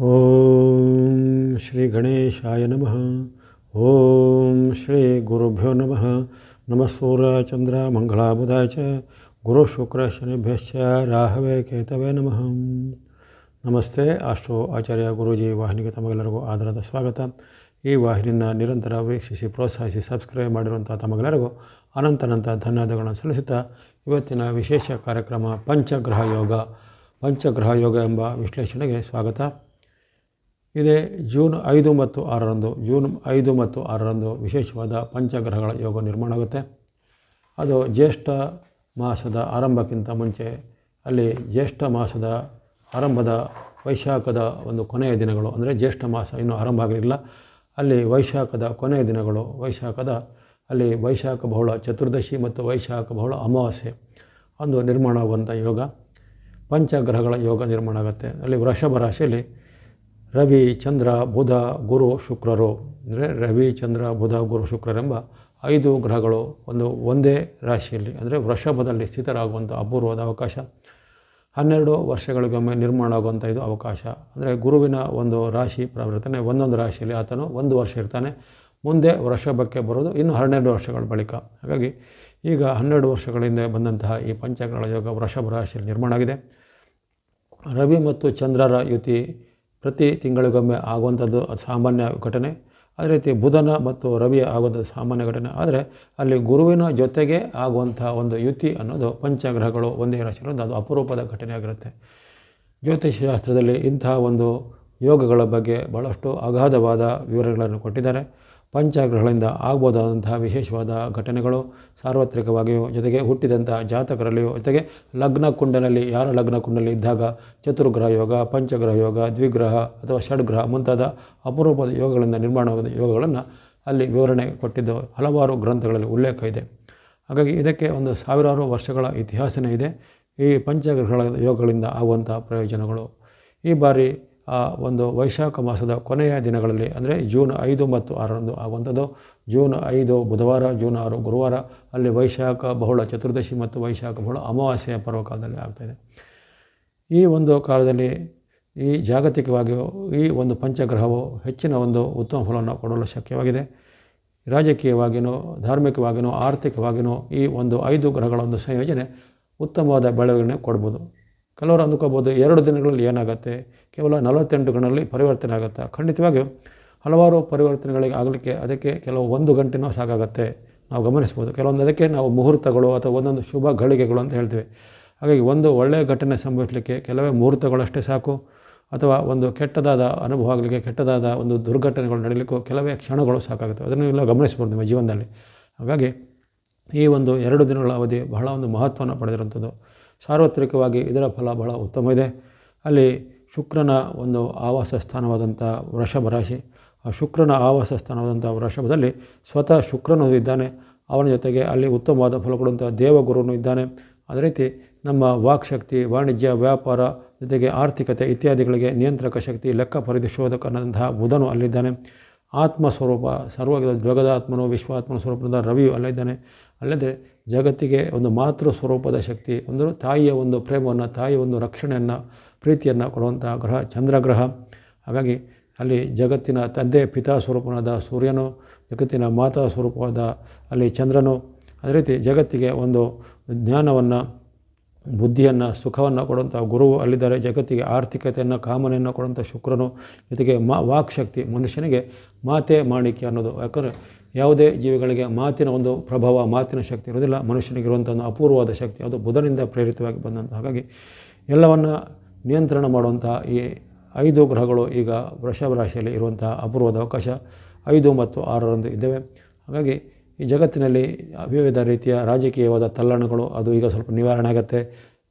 ಓಂ ಶ್ರೀ ಗಣೇಶಾಯ ನಮಃ. ಓಂ ಶ್ರೀ ಗುರುಭ್ಯೋ ನಮಃ. ನಮಃ ಸೂರ್ಯ ಚಂದ್ರ ಮಂಗಳಾಬುಧಾಯ ಚ. ಗುರು ಶುಕ್ರ ಶನಿಭ್ಯಶ್ಚ ರಾಹವೇ ಕೇತವೇ ನಮಃ. ನಮಸ್ತೆ ಅಷ್ಟೋ ಆಚಾರ್ಯ ಗುರೂಜಿ ವಾಹಿನಿಗೆ ತಮಗೆಲ್ಲರಿಗೂ ಆಧಾರದ ಸ್ವಾಗತ. ಈ ವಾಹಿನಿಯನ್ನು ನಿರಂತರ ವೀಕ್ಷಿಸಿ, ಪ್ರೋತ್ಸಾಹಿಸಿ, ಸಬ್ಸ್ಕ್ರೈಬ್ ಮಾಡಿರುವಂಥ ತಮಗೆಲ್ಲರಿಗೂ ಅನಂತನಂತ ಧನ್ಯವಾದಗಳನ್ನು ಸಲ್ಲಿಸುತ್ತಾ ಇವತ್ತಿನ ವಿಶೇಷ ಕಾರ್ಯಕ್ರಮ ಪಂಚಗ್ರಹ ಯೋಗ. ಪಂಚಗ್ರಹ ಯೋಗ ಎಂಬ ವಿಶ್ಲೇಷಣೆಗೆ ಸ್ವಾಗತ. ಇದೇ ಜೂನ್ ಐದು ಮತ್ತು ಆರರಂದು, ಜೂನ್ ಐದು ಮತ್ತು ಆರರಂದು ವಿಶೇಷವಾದ ಪಂಚಗ್ರಹಗಳ ಯೋಗ ನಿರ್ಮಾಣ ಆಗುತ್ತೆ. ಅದು ಜ್ಯೇಷ್ಠ ಮಾಸದ ಆರಂಭಕ್ಕಿಂತ ಮುಂಚೆ ಅಲ್ಲಿ ಜ್ಯೇಷ್ಠ ಮಾಸದ ಆರಂಭದ ವೈಶಾಖದ ಒಂದು ಕೊನೆಯ ದಿನಗಳು, ಅಂದರೆ ಜ್ಯೇಷ್ಠ ಮಾಸ ಇನ್ನೂ ಆರಂಭ ಆಗಲಿಲ್ಲ. ಅಲ್ಲಿ ವೈಶಾಖದ ಕೊನೆಯ ದಿನಗಳು, ವೈಶಾಖದ ಅಲ್ಲಿ ವೈಶಾಖ ಬಹುಳ ಚತುರ್ದಶಿ ಮತ್ತು ವೈಶಾಖ ಬಹುಳ ಅಮಾವಾಸ್ಯೆ ಒಂದು ನಿರ್ಮಾಣವಾದಂಥ ಯೋಗ, ಪಂಚಗ್ರಹಗಳ ಯೋಗ ನಿರ್ಮಾಣ ಆಗುತ್ತೆ. ಅಲ್ಲಿ ವೃಷಭ ರಾಶಿಯಲ್ಲಿ ರವಿ ಚಂದ್ರ ಬುಧ ಗುರು ಶುಕ್ರರು, ಅಂದರೆ ರವಿ ಚಂದ್ರ ಬುಧ ಗುರು ಶುಕ್ರರೆಂಬ ಐದು ಗ್ರಹಗಳು ಒಂದು ಒಂದೇ ರಾಶಿಯಲ್ಲಿ, ಅಂದರೆ ವೃಷಭದಲ್ಲಿ ಸ್ಥಿತರಾಗುವಂಥ ಅಪೂರ್ವದ ಅವಕಾಶ. ಹನ್ನೆರಡು ವರ್ಷಗಳಿಗೊಮ್ಮೆ ನಿರ್ಮಾಣ ಆಗುವಂಥ ಇದು ಅವಕಾಶ. ಅಂದರೆ ಗುರುವಿನ ಒಂದು ರಾಶಿ ಪ್ರವರ್ತನೆ, ಒಂದೊಂದು ರಾಶಿಯಲ್ಲಿ ಆತನು ಒಂದು ವರ್ಷ ಇರ್ತಾನೆ. ಮುಂದೆ ವೃಷಭಕ್ಕೆ ಬರೋದು ಇನ್ನು ಹನ್ನೆರಡು ವರ್ಷಗಳ ಬಳಿಕ. ಹಾಗಾಗಿ ಈಗ ಹನ್ನೆರಡು ವರ್ಷಗಳಿಂದ ಬಂದಂತಹ ಈ ಪಂಚಗ್ರಹಗಳ ಯೋಗ ವೃಷಭ ರಾಶಿಯಲ್ಲಿ ನಿರ್ಮಾಣ ಆಗಿದೆ. ರವಿ ಮತ್ತು ಚಂದ್ರರ ಯುತಿ ಪ್ರತಿ ತಿಂಗಳಿಗೊಮ್ಮೆ ಆಗುವಂಥದ್ದು ಸಾಮಾನ್ಯ ಘಟನೆ. ಅದೇ ರೀತಿ ಬುಧನ ಮತ್ತು ರವಿಯ ಆಗುವಂಥದ್ದು ಸಾಮಾನ್ಯ ಘಟನೆ. ಆದರೆ ಅಲ್ಲಿ ಗುರುವಿನ ಜೊತೆಗೆ ಆಗುವಂಥ ಒಂದು ಯುತಿ ಅನ್ನೋದು ಪಂಚಗ್ರಹಗಳು ಒಂದೇ ರಾಶಿರೋದು ಅದು ಅಪರೂಪದ ಘಟನೆಯಾಗಿರುತ್ತೆ. ಜ್ಯೋತಿಷಶಾಸ್ತ್ರದಲ್ಲಿ ಇಂತಹ ಒಂದು ಯೋಗಗಳ ಬಗ್ಗೆ ಭಾಳಷ್ಟು ಅಗಾಧವಾದ ವಿವರಗಳನ್ನು ಕೊಟ್ಟಿದ್ದಾರೆ. ಪಂಚಗ್ರಹಗಳಿಂದ ಆಗಬಹುದಾದಂತಹ ವಿಶೇಷವಾದ ಘಟನೆಗಳು ಸಾರ್ವತ್ರಿಕವಾಗಿಯೂ ಜೊತೆಗೆ ಹುಟ್ಟಿದಂಥ ಜಾತಕರಲ್ಲಿಯೂ ಜೊತೆಗೆ ಲಗ್ನ ಕುಂಡನಲ್ಲಿ ಯಾರ ಲಗ್ನ ಕುಂಡಲ್ಲಿ ಇದ್ದಾಗ ಚತುರ್ಗ್ರಹ ಯೋಗ, ಪಂಚಗ್ರಹ ಯೋಗ, ದ್ವಿಗ್ರಹ ಅಥವಾ ಷಡ್ಗ್ರಹ ಮುಂತಾದ ಅಪರೂಪದ ಯೋಗಗಳಿಂದ ನಿರ್ಮಾಣವಾದ ಯೋಗಗಳನ್ನು ಅಲ್ಲಿ ವಿವರಣೆ ಕೊಟ್ಟಿದ್ದು ಹಲವಾರು ಗ್ರಂಥಗಳಲ್ಲಿ ಉಲ್ಲೇಖ ಇದೆ. ಹಾಗಾಗಿ ಇದಕ್ಕೆ ಒಂದು ಸಾವಿರಾರು ವರ್ಷಗಳ ಇತಿಹಾಸನೇ ಇದೆ ಈ ಪಂಚಗ್ರಹಗಳ ಯೋಗಗಳಿಂದ ಆಗುವಂಥ ಪ್ರಯೋಜನಗಳು. ಈ ಬಾರಿ ಆ ಒಂದು ವೈಶಾಖ ಮಾಸದ ಕೊನೆಯ ದಿನಗಳಲ್ಲಿ, ಅಂದರೆ ಜೂನ್ ಐದು ಮತ್ತು ಆರರಂದು ಆಗುವಂಥದ್ದು. ಜೂನ್ ಐದು ಬುಧವಾರ, ಜೂನ್ ಆರು ಗುರುವಾರ, ಅಲ್ಲಿ ವೈಶಾಖ ಬಹುಳ ಚತುರ್ದಶಿ ಮತ್ತು ವೈಶಾಖ ಬಹುಳ ಅಮಾವಾಸ್ಯೆಯ ಪರ್ವಕಾಲದಲ್ಲಿ ಆಗ್ತಾಯಿದೆ ಈ ಒಂದು ಕಾಲದಲ್ಲಿ ಈ ಜಾಗತಿಕವಾಗಿಯೂ ಈ ಒಂದು ಪಂಚಗ್ರಹವು ಹೆಚ್ಚಿನ ಒಂದು ಉತ್ತಮ ಫಲವನ್ನು ಕೊಡಲು ಶಕ್ಯವಾಗಿದೆ. ರಾಜಕೀಯವಾಗಿಯೂ ಧಾರ್ಮಿಕವಾಗಿಯೂ ಆರ್ಥಿಕವಾಗಿಯೂ ಈ ಒಂದು ಐದು ಗ್ರಹಗಳ ಒಂದು ಸಂಯೋಜನೆ ಉತ್ತಮವಾದ ಬೆಳವಣಿಗೆ ಕೊಡ್ಬೋದು. ಕೆಲವರು ಅಂದ್ಕೋಬೋದು ಎರಡು ದಿನಗಳಲ್ಲಿ ಏನಾಗುತ್ತೆ? ಕೇವಲ ನಲವತ್ತೆಂಟು ಗಂಟೆಗಳಲ್ಲಿ ಪರಿವರ್ತನೆ ಆಗುತ್ತೆ? ಖಂಡಿತವಾಗಿ ಹಲವಾರು ಪರಿವರ್ತನೆಗಳಿಗೆ ಆಗಲಿಕ್ಕೆ ಅದಕ್ಕೆ ಕೆಲವು ಒಂದು ಗಂಟೆನೂ ಸಾಕಾಗುತ್ತೆ. ನಾವು ಗಮನಿಸ್ಬೋದು, ಕೆಲವೊಂದು ಅದಕ್ಕೆ ನಾವು ಮುಹೂರ್ತಗಳು ಅಥವಾ ಒಂದೊಂದು ಶುಭ ಗಳಿಗೆಗಳು ಅಂತ ಹೇಳ್ತೀವಿ. ಹಾಗಾಗಿ ಒಂದು ಒಳ್ಳೆಯ ಘಟನೆ ಸಂಭವಿಸಲಿಕ್ಕೆ ಕೆಲವೇ ಮುಹೂರ್ತಗಳಷ್ಟೇ ಸಾಕು. ಅಥವಾ ಒಂದು ಕೆಟ್ಟದಾದ ಅನುಭವ ಆಗಲಿಕ್ಕೆ, ಕೆಟ್ಟದಾದ ಒಂದು ದುರ್ಘಟನೆಗಳು ನಡೀಲಿಕ್ಕೂ ಕೆಲವೇ ಕ್ಷಣಗಳು ಸಾಕಾಗುತ್ತೆ. ಅದನ್ನು ಎಲ್ಲ ಗಮನಿಸ್ಬೋದು ನಿಮ್ಮ ಜೀವನದಲ್ಲಿ. ಹಾಗಾಗಿ ಈ ಒಂದು ಎರಡು ದಿನಗಳ ಅವಧಿ ಬಹಳ ಒಂದು ಮಹತ್ವವನ್ನು ಪಡೆದಿರುವಂಥದ್ದು. ಸಾರ್ವತ್ರಿಕವಾಗಿ ಇದರ ಫಲ ಬಹಳ ಉತ್ತಮ ಇದೆ. ಅಲ್ಲಿ ಶುಕ್ರನ ಒಂದು ಆವಾಸ ಸ್ಥಾನವಾದಂಥ ವೃಷಭ ರಾಶಿ, ಆ ಶುಕ್ರನ ಆವಾಸ ಸ್ಥಾನವಾದಂಥ ವೃಷಭದಲ್ಲಿ ಸ್ವತಃ ಶುಕ್ರನು ಇದ್ದಾನೆ. ಅವನ ಜೊತೆಗೆ ಅಲ್ಲಿ ಉತ್ತಮವಾದ ಫಲ ಕೊಡುವಂಥ ದೇವಗುರುನು ಇದ್ದಾನೆ. ಅದೇ ರೀತಿ ನಮ್ಮ ವಾಕ್ಶಕ್ತಿ ವಾಣಿಜ್ಯ, ವ್ಯಾಪಾರ ಜೊತೆಗೆ ಆರ್ಥಿಕತೆ ಇತ್ಯಾದಿಗಳಿಗೆ ನಿಯಂತ್ರಕ ಶಕ್ತಿ, ಲೆಕ್ಕ ಪರಿಶೋಧಕ ಬುಧನು ಅಲ್ಲಿದ್ದಾನೆ. ಆತ್ಮ ಸ್ವರೂಪ ಸರ್ವ ಜಗದಾತ್ಮನು ವಿಶ್ವಾತ್ಮನ ಸ್ವರೂಪದ ರವಿಯು ಅಲ್ಲಿದ್ದಾನೆ. ಅಲ್ಲದೆ ಜಗತ್ತಿಗೆ ಒಂದು ಮಾತೃ ಸ್ವರೂಪದ ಶಕ್ತಿ, ಒಂದು ತಾಯಿಯ ಒಂದು ಪ್ರೇಮವನ್ನು, ತಾಯಿಯ ಒಂದು ರಕ್ಷಣೆಯನ್ನು, ಪ್ರೀತಿಯನ್ನು ಕೊಡುವಂಥ ಗ್ರಹ ಚಂದ್ರಗ್ರಹ. ಹಾಗಾಗಿ ಅಲ್ಲಿ ಜಗತ್ತಿನ ತಂದೆ ಪಿತಾ ಸ್ವರೂಪನಾದ ಸೂರ್ಯನು, ಜಗತ್ತಿನ ಮಾತಾ ಸ್ವರೂಪವಾದ ಅಲ್ಲಿ ಚಂದ್ರನು. ಅದೇ ರೀತಿ ಜಗತ್ತಿಗೆ ಒಂದು ಜ್ಞಾನವನ್ನು ಬುದ್ಧಿಯನ್ನು, ಸುಖವನ್ನು ಕೊಡುವಂಥ ಗುರುವು ಅಲ್ಲಿದ್ದಾರೆ. ಜಗತ್ತಿಗೆ ಆರ್ಥಿಕತೆಯನ್ನು, ಕಾಮನೆಯನ್ನು ಕೊಡುವಂಥ ಶುಕ್ರನು ಜೊತೆಗೆ ಮಾ ವಾಕ್ಶಕ್ತಿ ಮನುಷ್ಯನಿಗೆ ಮಾತೆ ಮಾಣಿಕೆ ಅನ್ನೋದು. ಯಾಕಂದರೆ ಯಾವುದೇ ಜೀವಿಗಳಿಗೆ ಮಾತಿನ ಒಂದು ಪ್ರಭಾವ, ಮಾತಿನ ಶಕ್ತಿ ಇರೋದಿಲ್ಲ ಮನುಷ್ಯನಿಗಿರುವಂಥ ಒಂದು ಅಪೂರ್ವವಾದ ಶಕ್ತಿ ಅದು ಬುಧನಿಂದ ಪ್ರೇರಿತವಾಗಿ ಬಂದಂಥ ಹಾಗಾಗಿ ಎಲ್ಲವನ್ನು ನಿಯಂತ್ರಣ ಮಾಡುವಂಥ ಈ ಐದು ಗ್ರಹಗಳು ಈಗ ವೃಷಭ ರಾಶಿಯಲ್ಲಿ ಇರುವಂಥ ಅಪೂರ್ವದ ಅವಕಾಶ ಐದು ಮತ್ತು ಆರರಂದು ಇದ್ದೇವೆ. ಹಾಗಾಗಿ ಈ ಜಗತ್ತಿನಲ್ಲಿ ವಿವಿಧ ರೀತಿಯ ರಾಜಕೀಯವಾದ ತಲ್ಲಣಗಳು, ಅದು ಈಗ ಸ್ವಲ್ಪ ನಿವಾರಣೆ ಆಗುತ್ತೆ.